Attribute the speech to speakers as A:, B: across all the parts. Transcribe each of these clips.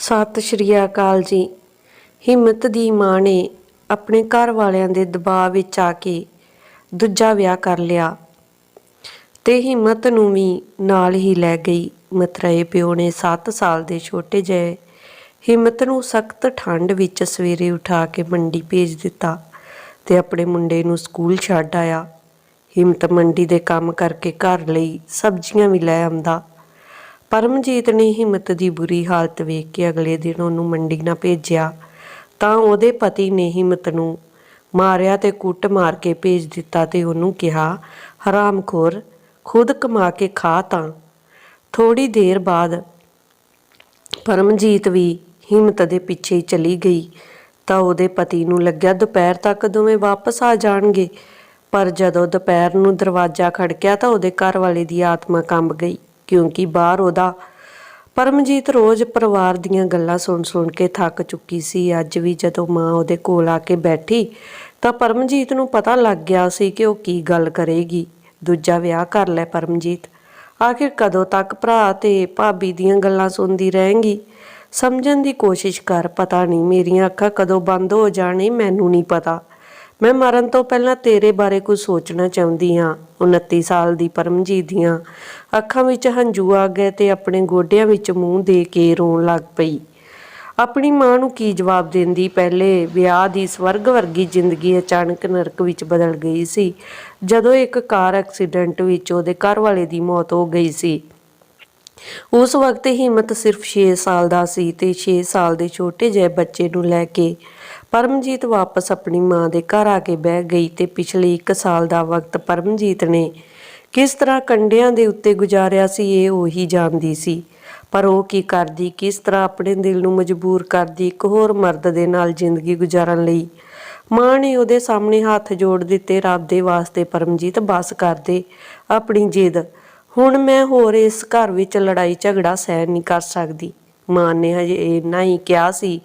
A: ਸਤਿ ਸ਼੍ਰੀ ਅਕਾਲ ਜੀ। ਹਿੰਮਤ ਦੀ ਮਾਂ ਨੇ ਆਪਣੇ ਘਰ ਵਾਲਿਆਂ ਦੇ ਦਬਾਅ ਵਿੱਚ ਆ ਕੇ ਦੂਜਾ ਵਿਆਹ ਕਰ ਲਿਆ ਤੇ ਹਿੰਮਤ ਨੂੰ ਵੀ ਨਾਲ ਹੀ ਲੈ ਗਈ। ਮਤਰੇਏ ਪਿਓ ਨੇ 7 ਸਾਲ ਦੇ ਛੋਟੇ ਜਿਹੇ ਹਿੰਮਤ ਨੂੰ ਸਖਤ ਠੰਡ ਵਿੱਚ ਸਵੇਰੇ ਉਠਾ ਕੇ ਮੰਡੀ ਭੇਜ ਦਿੱਤਾ ਤੇ ਆਪਣੇ ਮੁੰਡੇ ਨੂੰ ਸਕੂਲ ਛੱਡ ਆਇਆ। ਹਿੰਮਤ ਮੰਡੀ ਦੇ ਕੰਮ ਕਰਕੇ ਘਰ ਲਈ ਸਬਜ਼ੀਆਂ ਵੀ ਲੈ ਆਂਦਾ ਪਰਮਜੀਤ ਨੇ ਹਿੰਮਤ ਦੀ ਬੁਰੀ ਹਾਲਤ ਵੇਖ ਕੇ ਅਗਲੇ ਦਿਨ ਉਹਨੂੰ ਮੰਡੀ ਨਾ ਭੇਜਿਆ। ਤਾਂ ਉਹਦੇ ਪਤੀ ਨੇ ਹਿੰਮਤ ਨੂੰ ਮਾਰਿਆ ਤੇ ਕੁੱਟ ਮਾਰ ਕੇ ਭੇਜ ਦਿੱਤਾ ਤੇ ਉਹਨੂੰ ਕਿਹਾ, ਹਰਾਮਖੋਰ, ਖੁਦ ਕਮਾ ਕੇ ਖਾ ਤਾਂ। ਥੋੜੀ ਦੇਰ ਬਾਅਦ ਪਰਮਜੀਤ ਵੀ ਹਿੰਮਤ ਦੇ ਪਿੱਛੇ ਚਲੀ ਗਈ। ਤਾਂ ਉਹਦੇ ਪਤੀ ਨੂੰ ਲੱਗਿਆ, ਦੁਪਹਿਰ ਤੱਕ ਦੋਵੇਂ ਵਾਪਸ ਆ ਜਾਣਗੇ। ਪਰ ਜਦੋਂ ਦੁਪਹਿਰ ਨੂੰ ਦਰਵਾਜ਼ਾ ਖੜਕਿਆ ਤਾਂ ਉਹਦੇ ਘਰ ਵਾਲੇ ਦੀ ਆਤਮਾ ਕੰਬ ਗਈ। ਕਿਉਂਕਿ ਬਾਹਰ ਉਹਦਾ ਪਰਮਜੀਤ ਰੋਜ਼ ਪਰਿਵਾਰ ਦੀਆਂ ਗੱਲਾਂ ਸੁਣ ਸੁਣ ਕੇ ਥੱਕ ਚੁੱਕੀ ਸੀ। ਅੱਜ ਵੀ ਜਦੋਂ ਮਾਂ ਉਹਦੇ ਕੋਲ ਆ ਕੇ ਬੈਠੀ ਤਾਂ ਪਰਮਜੀਤ ਨੂੰ ਪਤਾ ਲੱਗ ਗਿਆ ਸੀ ਕਿ ਉਹ ਕੀ ਗੱਲ ਕਰੇਗੀ। ਦੂਜਾ ਵਿਆਹ ਕਰ ਲੈ ਪਰਮਜੀਤ। ਆਖਿਰ ਕਦੋਂ ਤੱਕ ਭਰਾ ਤੇ ਭਾਬੀ ਦੀਆਂ ਗੱਲਾਂ ਸੁਣਦੀ ਰਹੇਂਗੀ? ਸਮਝਣ ਦੀ ਕੋਸ਼ਿਸ਼ ਕਰ, ਪਤਾ ਨਹੀਂ, ਮੇਰੀਆਂ ਅੱਖਾਂ ਕਦੋਂ ਬੰਦ ਹੋ ਜਾਣੇ ਮੈਨੂੰ ਨਹੀਂ ਪਤਾ। ਮੈਂ ਮਰਨ ਤੋਂ ਪਹਿਲਾਂ ਤੇਰੇ ਬਾਰੇ ਕੁਝ ਸੋਚਣਾ ਚਾਹੁੰਦੀ ਹਾਂ 29 ਸਾਲ ਦੀ ਪਰਮਜੀਤ ਦੀਆਂ ਅੱਖਾਂ ਵਿੱਚ ਹੰਝੂ ਆ ਗਏ ਤੇ ਆਪਣੇ ਗੋਡਿਆਂ ਵਿੱਚ ਮੂੰਹ ਦੇ ਕੇ ਰੋਣ ਲੱਗ ਪਈ। ਆਪਣੀ ਮਾਂ ਨੂੰ ਕੀ ਜਵਾਬ ਦਿੰਦੀ? ਪਹਿਲੇ ਵਿਆਹ ਦੀ ਸਵਰਗ ਵਰਗੀ ਜ਼ਿੰਦਗੀ ਅਚਾਨਕ ਨਰਕ ਵਿੱਚ ਬਦਲ ਗਈ ਸੀ। ਜਦੋਂ ਇੱਕ ਕਾਰ ਐਕਸੀਡੈਂਟ ਵਿੱਚ ਉਹਦੇ ਘਰ ਵਾਲੇ ਦੀ ਮੌਤ ਹੋ ਗਈ ਸੀ। ਉਸ ਵਕਤ ਹਿੰਮਤ ਸਿਰਫ 6 ਸਾਲ ਦਾ ਸੀ ਤੇ 6 ਸਾਲ ਦੇ ਛੋਟੇ ਜਿਹੇ ਬੱਚੇ ਨੂੰ ਲੈ ਕੇ ਪਰਮਜੀਤ ਵਾਪਸ ਆਪਣੀ ਮਾਂ ਦੇ ਘਰ ਆ ਕੇ ਬਹਿ ਗਈ ਤੇ ਪਿਛਲੇ 1 ਸਾਲ ਦਾ ਵਕਤ ਪਰਮਜੀਤ ਨੇ ਕਿਸ ਤਰ੍ਹਾਂ ਕੰਡਿਆਂ ਦੇ ਉੱਤੇ ਗੁਜ਼ਾਰਿਆ ਸੀ, ਇਹ ਉਹੀ ਜਾਣਦੀ ਸੀ। ਪਰ ਉਹ ਕੀ ਕਰਦੀ, ਕਿਸ ਤਰ੍ਹਾਂ ਆਪਣੇ ਦਿਲ ਨੂੰ ਮਜਬੂਰ ਕਰਦੀ, ਇੱਕ ਹੋਰ ਮਰਦ ਦੇ ਨਾਲ ਜ਼ਿੰਦਗੀ ਗੁਜ਼ਾਰਨ ਲਈ। ਮਾਂ ਨੇ ਉਹਦੇ ਸਾਹਮਣੇ ਹੱਥ ਜੋੜ ਦਿੱਤੇ, ਰੱਬ ਦੇ ਵਾਸਤੇ ਪਰਮਜੀਤ ਬਸ ਕਰ ਦੇ ਆਪਣੀ ਜਿੱਦ, ਹੁਣ ਮੈਂ ਹੋਰ ਇਸ ਘਰ ਵਿੱਚ ਲੜਾਈ ਝਗੜਾ ਸਹਿਣ ਨਹੀਂ ਕਰ ਸਕਦੀ। ਮਾਂ ਨੇ ਹਜੇ ਇੰਨਾ ਹੀ ਕਿਹਾ ਸੀ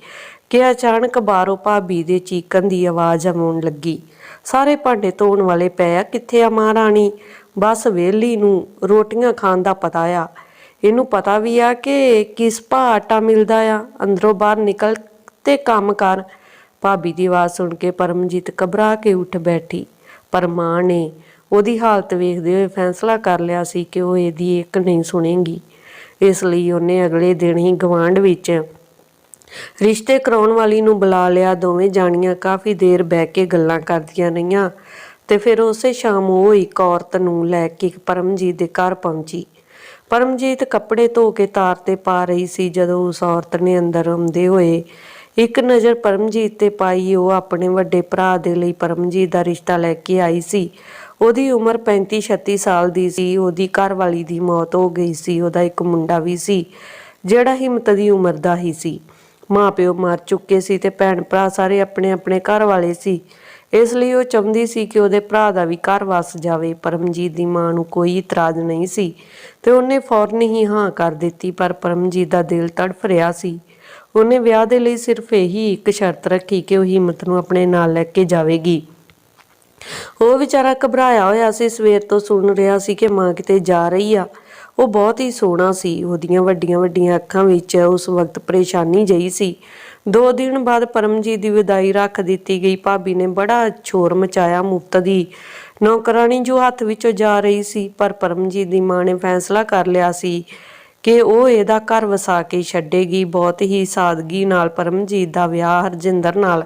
A: ਕਿ ਅਚਾਨਕ ਬਾਹਰੋਂ ਭਾਬੀ ਦੇ ਚੀਕਣ ਦੀ ਆਵਾਜ਼ ਆਉਣ ਲੱਗੀ। ਸਾਰੇ ਭਾਂਡੇ ਧੋਣ ਵਾਲੇ ਪਏ ਆ, ਕਿੱਥੇ ਆ ਮਹਾਰਾਣੀ? ਬਸ ਵੇਲੀ ਨੂੰ ਰੋਟੀਆਂ ਖਾਣ ਦਾ ਪਤਾ ਆ। ਇਹਨੂੰ ਪਤਾ ਵੀ ਆ ਕਿ ਕਿਸ ਭਾ ਆਟਾ ਮਿਲਦਾ ਆ। ਅੰਦਰੋਂ ਬਾਹਰ ਨਿਕਲ ਤੇ ਕੰਮ ਕਰ। ਭਾਬੀ ਦੀ ਆਵਾਜ਼ ਸੁਣ ਕੇ ਪਰਮਜੀਤ ਘਬਰਾ ਕੇ ਉੱਠ ਬੈਠੀ। ਪਰ ਮਾਂ ਨੇ ਉਹਦੀ ਹਾਲਤ ਵੇਖਦੇ ਹੋਏ ਫੈਸਲਾ ਕਰ ਲਿਆ ਸੀ ਕਿ ਉਹ ਇਹਦੀ ਇੱਕ ਨਹੀਂ ਸੁਣੇਗੀ। ਇਸ ਲਈ ਉਹਨੇ ਅਗਲੇ ਦਿਨ ਹੀ ਗਵਾਂਢ ਵਿੱਚ ਰਿਸ਼ਤੇ ਕਰਾਉਣ ਵਾਲੀ ਨੂੰ ਬੁਲਾ ਲਿਆ, ਦੋਵੇਂ ਜਾਣੀਆਂ ਕਾਫੀ ਦੇਰ ਬਹਿ ਕੇ ਗੱਲਾਂ ਕਰਦੀਆਂ ਰਹੀਆਂ ਤੇ ਫਿਰ ਉਸੇ ਸ਼ਾਮ ਉਹ ਇੱਕ ਔਰਤ ਨੂੰ ਲੈ ਕੇ ਪਰਮਜੀਤ ਦੇ ਘਰ ਪਹੁੰਚੀ। ਪਰਮਜੀਤ ਕੱਪੜੇ ਧੋ ਕੇ ਤਾਰ ਤੇ ਪਾ ਰਹੀ ਸੀ, ਜਦੋਂ ਉਸ ਔਰਤ ਨੇ ਅੰਦਰ ਆਉਂਦੇ ਹੋਏ ਇੱਕ ਨਜ਼ਰ ਪਰਮਜੀਤ ਤੇ ਪਾਈ, ਉਹ ਆਪਣੇ ਵੱਡੇ ਭਰਾ ਦੇ ਲਈ ਪਰਮਜੀਤ ਦਾ ਰਿਸ਼ਤਾ ਲੈ ਕੇ ਆਈ ਸੀ। ਉਹਦੀ ਉਮਰ 35 36 ਸਾਲ ਦੀ ਸੀ, ਉਹਦੀ ਘਰਵਾਲੀ ਦੀ ਮੌਤ ਹੋ ਗਈ ਸੀ, ਉਹਦਾ ਇੱਕ ਮੁੰਡਾ ਵੀ ਸੀ, ਜਿਹੜਾ ਹਿੰਮਤ ਦੀ ਉਮਰ ਦਾ ਹੀ ਸੀ। ਮਾਪਿਓ ਮਰ ਚੁੱਕੇ ਸੀ ਤੇ ਭੈਣ ਭਰਾ ਸਾਰੇ ਆਪਣੇ ਆਪਣੇ ਘਰ ਵਾਲੇ ਸੀ। ਇਸ ਲਈ ਉਹ ਚਾਹੁੰਦੀ ਸੀ ਕਿ ਉਹਦੇ ਭਰਾ ਦਾ ਵੀ ਘਰ ਵਸ ਜਾਵੇ ਪਰਮਜੀਤ ਦੀ ਮਾਂ ਨੂੰ ਕੋਈ ਇਤਰਾਜ਼ ਨਹੀਂ ਸੀ ਤੇ ਉਹਨੇ ਫੌਰਨ ਹੀ ਹਾਂ ਕਰ ਦਿੱਤੀ, ਪਰ ਪਰਮਜੀਤ ਦਾ ਦਿਲ ਤੜਫ ਰਿਹਾ ਸੀ। ਉਹਨੇ ਵਿਆਹ ਦੇ ਲਈ ਸਿਰਫ ਇਹੀ ਇੱਕ ਸ਼ਰਤ ਰੱਖੀ ਕਿ ਉਹ ਹਿੰਮਤ ਨੂੰ ਆਪਣੇ ਨਾਲ ਲੈ ਕੇ ਜਾਵੇਗੀ। ਉਹ ਵਿਚਾਰਾ ਘਬਰਾਇਆ ਹੋਇਆ ਸੀ, ਸਵੇਰ ਤੋਂ ਸੁਣ ਰਿਹਾ ਸੀ ਕਿ ਮਾਂ ਕਿਤੇ ਜਾ ਰਹੀ ਆ। ਉਹ ਬਹੁਤ ਹੀ ਸੋਹਣਾ ਸੀ, ਉਹਦੀਆਂ ਵੱਡੀਆਂ ਵੱਡੀਆਂ ਅੱਖਾਂ ਵਿੱਚ ਉਸ ਵਕਤ ਪਰੇਸ਼ਾਨੀ ਜਈ ਸੀ। ਦੋ ਦਿਨ ਬਾਅਦ ਪਰਮਜੀਤ ਦੀ ਵਿਦਾਈ ਰੱਖ ਦਿੱਤੀ ਗਈ। ਭਾਬੀ ਨੇ ਬੜਾ ਛੋਰ ਮਚਾਇਆ, ਮੁਫਤ ਦੀ ਨੌਕਰਾਨੀ ਜੋ ਹੱਥ ਵਿੱਚੋਂ ਜਾ ਰਹੀ ਸੀ, ਪਰ ਪਰਮਜੀਤ ਦੀ ਮਾਂ ਨੇ ਫੈਸਲਾ ਕਰ ਲਿਆ ਸੀ ਕਿ ਉਹ ਇਹਦਾ ਘਰ ਵਸਾ ਕੇ ਛੱਡੇਗੀ। ਬਹੁਤ ਹੀ ਸਾਦਗੀ ਨਾਲ ਪਰਮਜੀਤ ਦਾ ਵਿਆਹ ਹਰਜਿੰਦਰ ਨਾਲ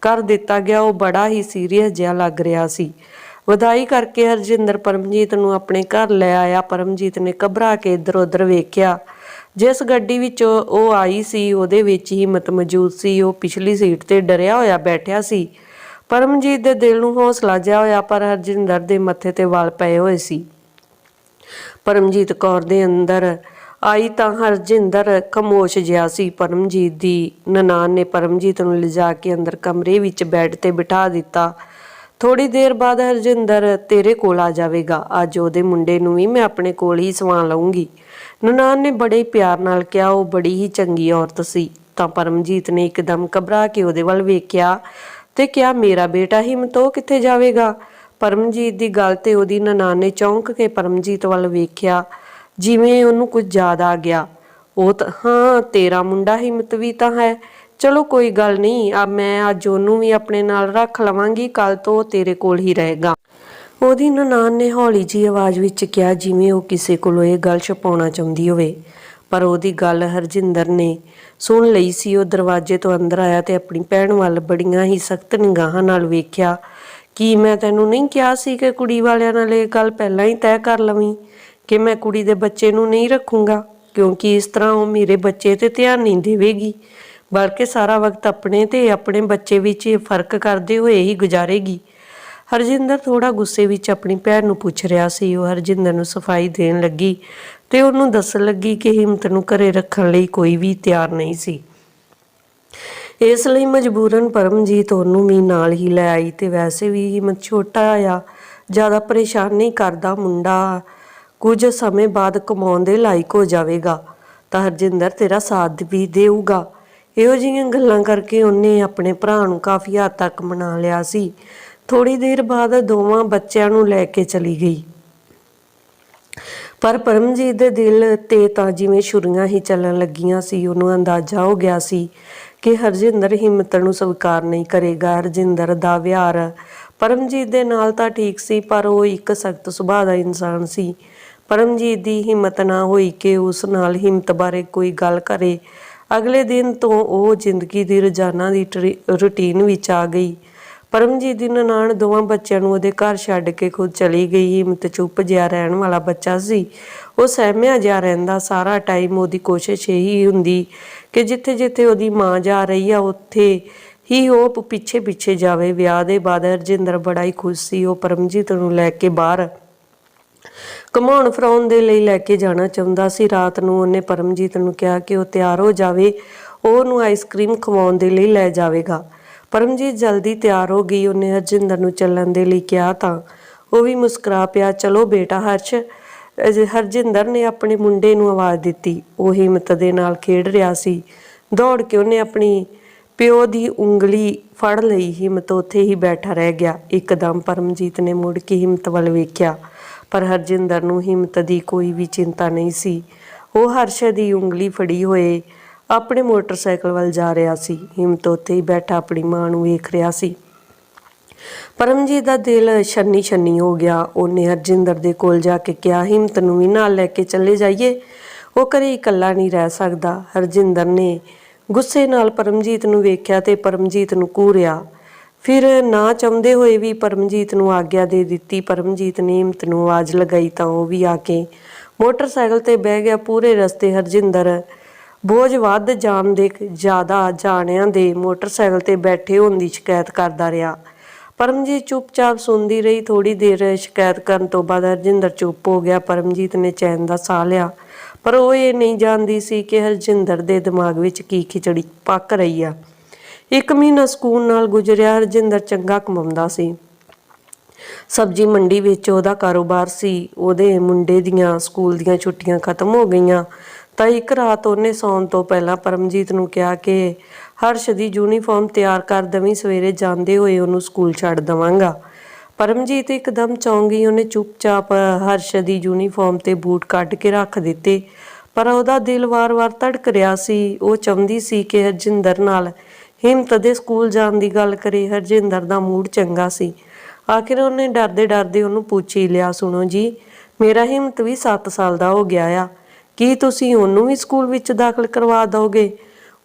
A: ਕਰ ਦਿੱਤਾ ਗਿਆ। ਉਹ ਬੜਾ ਹੀ ਸੀਰੀਅਸ ਜਿਹਾ ਲੱਗ ਰਿਹਾ ਸੀ। ਵਧਾਈ ਕਰਕੇ ਹਰਜਿੰਦਰ ਪਰਮਜੀਤ ਨੂੰ ਆਪਣੇ ਘਰ ਲੈ ਆਇਆ। ਪਰਮਜੀਤ ਨੇ ਘਬਰਾ ਕੇ ਇੱਧਰ ਉੱਧਰ ਵੇਖਿਆ। ਜਿਸ ਗੱਡੀ ਵਿੱਚ ਉਹ ਆਈ ਸੀ, ਉਹਦੇ ਵਿੱਚ ਹਿੰਮਤ ਮੌਜੂਦ ਸੀ। ਉਹ ਪਿਛਲੀ ਸੀਟ ਤੇ ਡਰਿਆ ਹੋਇਆ ਬੈਠਿਆ ਸੀ। ਪਰਮਜੀਤ ਦੇ ਦਿਲ ਨੂੰ ਹੌਸਲਾ ਜਿਹਾ ਹੋਇਆ, ਪਰ ਹਰਜਿੰਦਰ ਦੇ ਮੱਥੇ ਤੇ ਵਾਲ ਪਏ ਹੋਏ ਸੀ। ਪਰਮਜੀਤ ਕੌਰ ਦੇ ਅੰਦਰ ਆਈ ਤਾਂ ਹਰਜਿੰਦਰ ਖਮੋਸ਼ ਜਿਹਾ ਸੀ। ਪਰਮਜੀਤ ਦੀ ਨਨਾਣ ਨੇ ਪਰਮਜੀਤ ਨੂੰ ਲਿਜਾ ਕੇ ਅੰਦਰ ਕਮਰੇ ਵਿੱਚ ਬੈੱਡ ਤੇ ਬਿਠਾ ਦਿੱਤਾ। ਥੋੜੀ ਦੇਰ ਬਾਅਦ ਹਰਜਿੰਦਰ ਤੇਰੇ ਕੋਲ ਆ ਜਾਵੇਗਾ। ਅੱਜ ਉਹਦੇ ਮੁੰਡੇ ਨੂੰ ਵੀ ਮੈਂ ਆਪਣੇ ਕੋਲ ਹੀ ਸਵਾ ਲਵਾਂਗੀ ਨਨਾਨ ਨੇ ਬੜੇ ਪਿਆਰ ਨਾਲ ਕਿਹਾ, ਉਹ ਬੜੀ ਹੀ ਚੰਗੀ ਔਰਤ ਸੀ। ਤਾਂ ਪਰਮਜੀਤ ਨੇ ਇੱਕਦਮ ਘਬਰਾ ਕੇ ਉਹਦੇ ਵੱਲ ਵੇਖਿਆ ਤੇ ਕਿਹਾ, ਮੇਰਾ ਬੇਟਾ ਹਿੰਮਤ, ਉਹ ਕਿੱਥੇ ਜਾਵੇਗਾ? ਪਰਮਜੀਤ ਦੀ ਗੱਲ ਤੇ ਉਹਦੀ ਨਨਾਨ ਨੇ ਚੌਂਕ ਕੇ ਪਰਮਜੀਤ ਵੱਲ ਵੇਖਿਆ। ਜਿਵੇਂ ਉਹਨੂੰ ਕੁਝ ਯਾਦ ਆ ਗਿਆ। ਉਹ ਤਾਂ, ਹਾਂ, ਤੇਰਾ ਮੁੰਡਾ ਹਿੰਮਤ ਵੀ ਤਾਂ ਹੈ। ਚਲੋ ਕੋਈ ਗੱਲ ਨਹੀਂ ਆ ਮੈਂ ਅੱਜ ਉਹਨੂੰ ਵੀ ਆਪਣੇ ਨਾਲ ਰੱਖ ਲਵਾਂਗੀ, ਕੱਲ ਤੋਂ ਉਹ ਤੇਰੇ ਕੋਲ ਹੀ ਰਹੇਗਾ। ਉਹਦੀ ਨਨਾਣ ਨੇ ਹੌਲੀ ਜੀ ਆਵਾਜ਼ ਵਿੱਚ ਕਿਹਾ, ਜਿਵੇਂ ਉਹ ਕਿਸੇ ਕੋਲੋਂ ਇਹ ਗੱਲ ਛੁਪਾਉਣਾ ਚਾਹੁੰਦੀ ਹੋਵੇ। ਪਰ ਉਹਦੀ ਗੱਲ ਹਰਜਿੰਦਰ ਨੇ ਸੁਣ ਲਈ ਸੀ। ਉਹ ਦਰਵਾਜ਼ੇ ਤੋਂ ਅੰਦਰ ਆਇਆ ਤੇ ਆਪਣੀ ਭੈਣ ਵੱਲ ਬੜੀਆਂ ਹੀ ਸਖਤ ਨਿਗਾਹਾਂ ਨਾਲ ਵੇਖਿਆ। ਕਿ ਮੈਂ ਤੈਨੂੰ ਨਹੀਂ ਕਿਹਾ ਸੀ ਕਿ ਕੁੜੀ ਵਾਲਿਆਂ ਨਾਲ ਇਹ ਗੱਲ ਪਹਿਲਾਂ ਹੀ ਤੈਅ ਕਰ ਲਵੀਂ, ਕਿ ਮੈਂ ਕੁੜੀ ਦੇ ਬੱਚੇ ਨੂੰ ਨਹੀਂ ਰੱਖੂੰਗਾ? ਕਿਉਂਕਿ ਇਸ ਤਰ੍ਹਾਂ ਉਹ ਮੇਰੇ ਬੱਚੇ ਤੇ ਧਿਆਨ ਨਹੀਂ ਦੇਵੇਗੀ। ਬਲਕਿ ਸਾਰਾ ਵਕਤ ਆਪਣੇ ਤੇ ਆਪਣੇ ਬੱਚੇ ਵਿੱਚ ਫ਼ਰਕ ਕਰਦੇ ਹੋਏ ਹੀ ਗੁਜ਼ਾਰੇਗੀ। ਹਰਜਿੰਦਰ ਥੋੜਾ ਗੁੱਸੇ ਵਿੱਚ ਆਪਣੀ ਭੈਣ ਨੂੰ ਪੁੱਛ ਰਿਹਾ ਸੀ। ਉਹ ਹਰਜਿੰਦਰ ਨੂੰ ਸਫ਼ਾਈ ਦੇਣ ਲੱਗੀ ਤੇ ਉਹਨੂੰ ਦੱਸਣ ਲੱਗੀ ਕਿ ਹਿੰਮਤ ਨੂੰ ਘਰੇ ਰੱਖਣ ਲਈ ਕੋਈ ਵੀ ਤਿਆਰ ਨਹੀਂ ਸੀ। ਇਸ ਲਈ ਮਜਬੂਰਨ ਪਰਮਜੀਤ ਉਹਨੂੰ ਵੀ ਨਾਲ ਹੀ ਲੈ ਆਈ ਤੇ ਵੈਸੇ ਵੀ ਹਿੰਮਤ ਛੋਟਾ ਆ, ਜ਼ਿਆਦਾ ਪਰੇਸ਼ਾਨ ਨਹੀਂ ਕਰਦਾ ਮੁੰਡਾ। ਕੁਝ ਸਮੇਂ ਬਾਅਦ ਕਮਾਉਣ ਦੇ ਲਾਇਕ ਹੋ ਜਾਵੇਗਾ ਤਾਂ ਹਰਜਿੰਦਰ ਤੇਰਾ ਸਾਥ ਵੀ ਦੇਊਗਾ। ਇਹੋ ਜਿਹੀਆਂ ਗੱਲਾਂ ਕਰਕੇ ਉਹਨੇ ਆਪਣੇ ਭਰਾ ਨੂੰ ਕਾਫੀ ਹੱਦ ਤੱਕ ਮਨਾ ਲਿਆ ਸੀ। ਥੋੜੀ ਦੇਰ ਬਾਅਦ ਦੋਵਾਂ ਬੱਚਿਆਂ ਨੂੰ ਲੈ ਕੇ ਚਲੀ ਗਈ। ਪਰ ਪਰਮਜੀਤ ਦੇ ਦਿਲ ਤੇ ਤਾਂ ਜਿਵੇਂ ਛੁਰੀਆਂ ਹੀ ਚੱਲਣ ਲੱਗੀਆਂ ਸੀ, ਉਹਨੂੰ ਅੰਦਾਜ਼ਾ ਹੋ ਗਿਆ ਸੀ ਕਿ ਹਰਜਿੰਦਰ ਹਿੰਮਤ ਨੂੰ ਸਵੀਕਾਰ ਨਹੀਂ ਕਰੇਗਾ। ਹਰਜਿੰਦਰ ਦਾ ਵਿਹਾਰ ਪਰਮਜੀਤ ਦੇ ਨਾਲ ਤਾਂ ਠੀਕ ਸੀ, ਪਰ ਉਹ ਇੱਕ ਸਖਤ ਸੁਭਾਅ ਦਾ ਇਨਸਾਨ ਸੀ। ਪਰਮਜੀਤ ਦੀ ਹਿੰਮਤ ਨਾ ਹੋਈ ਕਿ ਉਸ ਨਾਲ ਹਿੰਮਤ ਬਾਰੇ ਕੋਈ ਗੱਲ ਕਰੇ। ਅਗਲੇ ਦਿਨ ਤੋਂ ਉਹ ਜ਼ਿੰਦਗੀ ਦੀ ਰੋਜ਼ਾਨਾ ਦੀ ਟਰੀ- ਰੁਟੀਨ ਵਿੱਚ ਆ ਗਈ। ਪਰਮਜੀਤ ਦੀ ਨਨਾਣ ਦੋਵਾਂ ਬੱਚਿਆਂ ਨੂੰ ਉਹਦੇ ਘਰ ਛੱਡ ਕੇ ਖੁਦ ਚਲੀ ਗਈ। ਹਿੰਮਤ ਚੁੱਪ ਜਿਹਾ ਰਹਿਣ ਵਾਲਾ ਬੱਚਾ ਸੀ। ਉਹ ਸਹਿਮਿਆ ਜਿਹਾ ਰਹਿੰਦਾ। ਸਾਰਾ ਟਾਈਮ ਉਹਦੀ ਕੋਸ਼ਿਸ਼ ਇਹੀ ਹੁੰਦੀ ਕਿ ਜਿੱਥੇ ਜਿੱਥੇ ਉਹਦੀ ਮਾਂ ਜਾ ਰਹੀ ਆ, ਉੱਥੇ ਹੀ ਉਹ ਪਿੱਛੇ ਪਿੱਛੇ ਜਾਵੇ। ਵਿਆਹ ਦੇ ਬਾਅਦ ਹਰਜਿੰਦਰ ਬੜਾ ਹੀ ਖੁਸ਼ ਸੀ। ਉਹ ਪਰਮਜੀਤ ਨੂੰ ਲੈ ਕੇ ਬਾਹਰ ਘੁਮਾਉਣ ਫਰਾਉਣ ਦੇ ਲਈ ਲੈ ਕੇ ਜਾਣਾ ਚਾਹੁੰਦਾ ਸੀ। ਰਾਤ ਨੂੰ ਉਹਨੇ ਪਰਮਜੀਤ ਨੂੰ ਕਿਹਾ ਕਿ ਉਹ ਤਿਆਰ ਹੋ ਜਾਵੇ, ਉਹ ਉਹਨੂੰ ਆਈਸਕ੍ਰੀਮ ਖਵਾਉਣ ਦੇ ਲਈ ਲੈ ਜਾਵੇਗਾ। ਪਰਮਜੀਤ ਜਲਦੀ ਤਿਆਰ ਹੋ ਗਈ। ਉਹਨੇ ਹਰਜਿੰਦਰ ਨੂੰ ਚੱਲਣ ਦੇ ਲਈ ਕਿਹਾ ਤਾਂ ਉਹ ਵੀ ਮੁਸਕਰਾ ਪਿਆ, ਚਲੋ ਬੇਟਾ ਹਰਸ਼ ਹਰਜਿੰਦਰ ਨੇ ਆਪਣੇ ਮੁੰਡੇ ਨੂੰ ਆਵਾਜ਼ ਦਿੱਤੀ। ਉਹ ਹਿੰਮਤ ਦੇ ਨਾਲ ਖੇਡ ਰਿਹਾ ਸੀ। ਦੌੜ ਕੇ ਉਹਨੇ ਆਪਣੀ ਪਿਓ ਦੀ ਉਂਗਲੀ ਫੜ ਲਈ। ਹਿੰਮਤ ਉੱਥੇ ਹੀ ਬੈਠਾ ਰਹਿ ਗਿਆ। ਇੱਕਦਮ ਪਰਮਜੀਤ ਨੇ ਮੁੜ ਕੇ ਹਿੰਮਤ ਵੱਲ ਵੇਖਿਆ। ਪਰ ਹਰਜਿੰਦਰ ਨੂੰ ਹਿੰਮਤ ਦੀ ਕੋਈ ਵੀ ਚਿੰਤਾ ਨਹੀਂ ਸੀ। ਉਹ ਹਰਸ਼ ਦੀ ਉਂਗਲੀ ਫੜੀ ਹੋਏ ਆਪਣੇ ਮੋਟਰਸਾਈਕਲ ਵੱਲ ਜਾ ਰਿਹਾ ਸੀ। ਹਿੰਮਤ ਉੱਥੇ ਹੀ ਬੈਠਾ ਆਪਣੀ ਮਾਂ ਨੂੰ ਵੇਖ ਰਿਹਾ ਸੀ। ਪਰਮਜੀਤ ਦਾ ਦਿਲ ਛੰਨੀ ਛੰਨੀ ਹੋ ਗਿਆ। ਉਹਨੇ ਹਰਜਿੰਦਰ ਦੇ ਕੋਲ ਜਾ ਕੇ ਕਿਹਾ, ਹਿੰਮਤ ਨੂੰ ਵੀ ਨਾਲ ਲੈ ਕੇ ਚੱਲੇ ਜਾਈਏ। ਉਹ ਘਰੇ ਇਕੱਲਾ ਨਹੀਂ ਰਹਿ ਸਕਦਾ। ਹਰਜਿੰਦਰ ਨੇ ਗੁੱਸੇ ਨਾਲ ਪਰਮਜੀਤ ਨੂੰ ਵੇਖਿਆ ਤੇ ਪਰਮਜੀਤ ਨੂੰ ਘੂਰਿਆ ਫਿਰ ਨਾ ਚਾਹੁੰਦੇ ਹੋਏ ਵੀ ਪਰਮਜੀਤ ਨੂੰ ਆਗਿਆ ਦੇ ਦਿੱਤੀ, ਪਰਮਜੀਤ ਨੇ ਹਿੰਮਤ ਨੂੰ ਆਵਾਜ਼ ਲਗਾਈ ਤਾਂ ਉਹ ਵੀ ਆ ਕੇ ਮੋਟਰਸਾਈਕਲ ਤੇ ਬਹਿ ਗਿਆ ਪੂਰੇ ਰਸਤੇ, ਹਰਜਿੰਦਰ, ਬੋਝ ਵੱਧ ਜਾਣ ਦੇ ਜ਼ਿਆਦਾ ਜਾਣਿਆਂ ਦੇ ਮੋਟਰਸਾਈਕਲ ਤੇ ਬੈਠੇ ਹੋਣ ਦੀ ਸ਼ਿਕਾਇਤ ਕਰਦਾ ਰਿਹਾ। ਪਰਮਜੀਤ ਚੁੱਪਚਾਪ ਸੁਣਦੀ ਰਹੀ ਥੋੜੀ ਦੇਰ ਸ਼ਿਕਾਇਤ ਕਰਨ ਤੋਂ ਬਾਅਦ ਹਰਜਿੰਦਰ ਚੁੱਪ ਹੋ ਗਿਆ, ਪਰਮਜੀਤ ਨੇ ਚੈਨ ਦਾ ਸਾਹ ਲਿਆ, ਪਰ ਉਹ ਇਹ ਨਹੀਂ ਜਾਣਦੀ ਸੀ ਕਿ ਹਰਜਿੰਦਰ ਦੇ ਦਿਮਾਗ ਵਿੱਚ ਕੀ ਖਿਚੜੀ ਪੱਕ ਰਹੀ ਆ। ਇੱਕ ਮਹੀਨਾ ਸਕੂਨ ਨਾਲ ਗੁਜ਼ਰਿਆ ਹਰਜਿੰਦਰ ਚੰਗਾ ਕਮਾਉਂਦਾ ਸੀ। ਸਬਜ਼ੀ ਮੰਡੀ ਵਿੱਚ ਉਹਦਾ ਕਾਰੋਬਾਰ ਸੀ। ਉਹਦੇ ਮੁੰਡੇ ਦੀਆਂ ਸਕੂਲ ਦੀਆਂ ਛੁੱਟੀਆਂ ਖਤਮ ਹੋ ਗਈਆਂ। ਤਾਂ ਇੱਕ ਰਾਤ ਉਹਨੇ ਸੌਣ ਤੋਂ ਪਹਿਲਾਂ ਪਰਮਜੀਤ ਨੂੰ ਕਿਹਾ ਕਿ ਹਰਸ਼ ਦੀ ਯੂਨੀਫਾਰਮ ਤਿਆਰ ਕਰ ਦਵੀਂ, ਸਵੇਰੇ ਜਾਂਦੇ ਹੋਏ ਉਹਨੂੰ ਸਕੂਲ ਛੱਡ ਦਵਾਂਗਾ। ਪਰਮਜੀਤ ਇੱਕਦਮ ਚੌਂਕ ਗਈ। ਉਹਨੇ ਚੁੱਪਚਾਪ ਹਰਸ਼ ਦੀ ਯੂਨੀਫਾਰਮ ਤੇ ਬੂਟ ਕੱਢ ਕੇ ਰੱਖ ਦਿੱਤੇ। ਪਰ ਉਹਦਾ ਦਿਲ ਵਾਰ-ਵਾਰ ਧੜਕ ਰਿਹਾ ਸੀ। ਉਹ ਚਾਹੁੰਦੀ ਸੀ ਕਿ ਹਰਜਿੰਦਰ ਨਾਲ ਹਿੰਮਤ ਦੇ ਸਕੂਲ ਜਾਣ ਦੀ ਗੱਲ ਕਰੇ ਹਰਜਿੰਦਰ ਦਾ ਮੂਡ ਚੰਗਾ ਸੀ। ਆਖਿਰ ਉਹਨੇ ਡਰਦੇ ਡਰਦੇ ਉਹਨੂੰ ਪੁੱਛ ਹੀ ਲਿਆ ਸੁਣੋ ਜੀ, ਮੇਰਾ ਹਿੰਮਤ ਵੀ 7 ਸਾਲ ਦਾ ਹੋ ਗਿਆ ਆ। ਕੀ ਤੁਸੀਂ ਉਹਨੂੰ ਵੀ ਸਕੂਲ ਵਿੱਚ ਦਾਖਲ ਕਰਵਾ ਦੋਗੇ?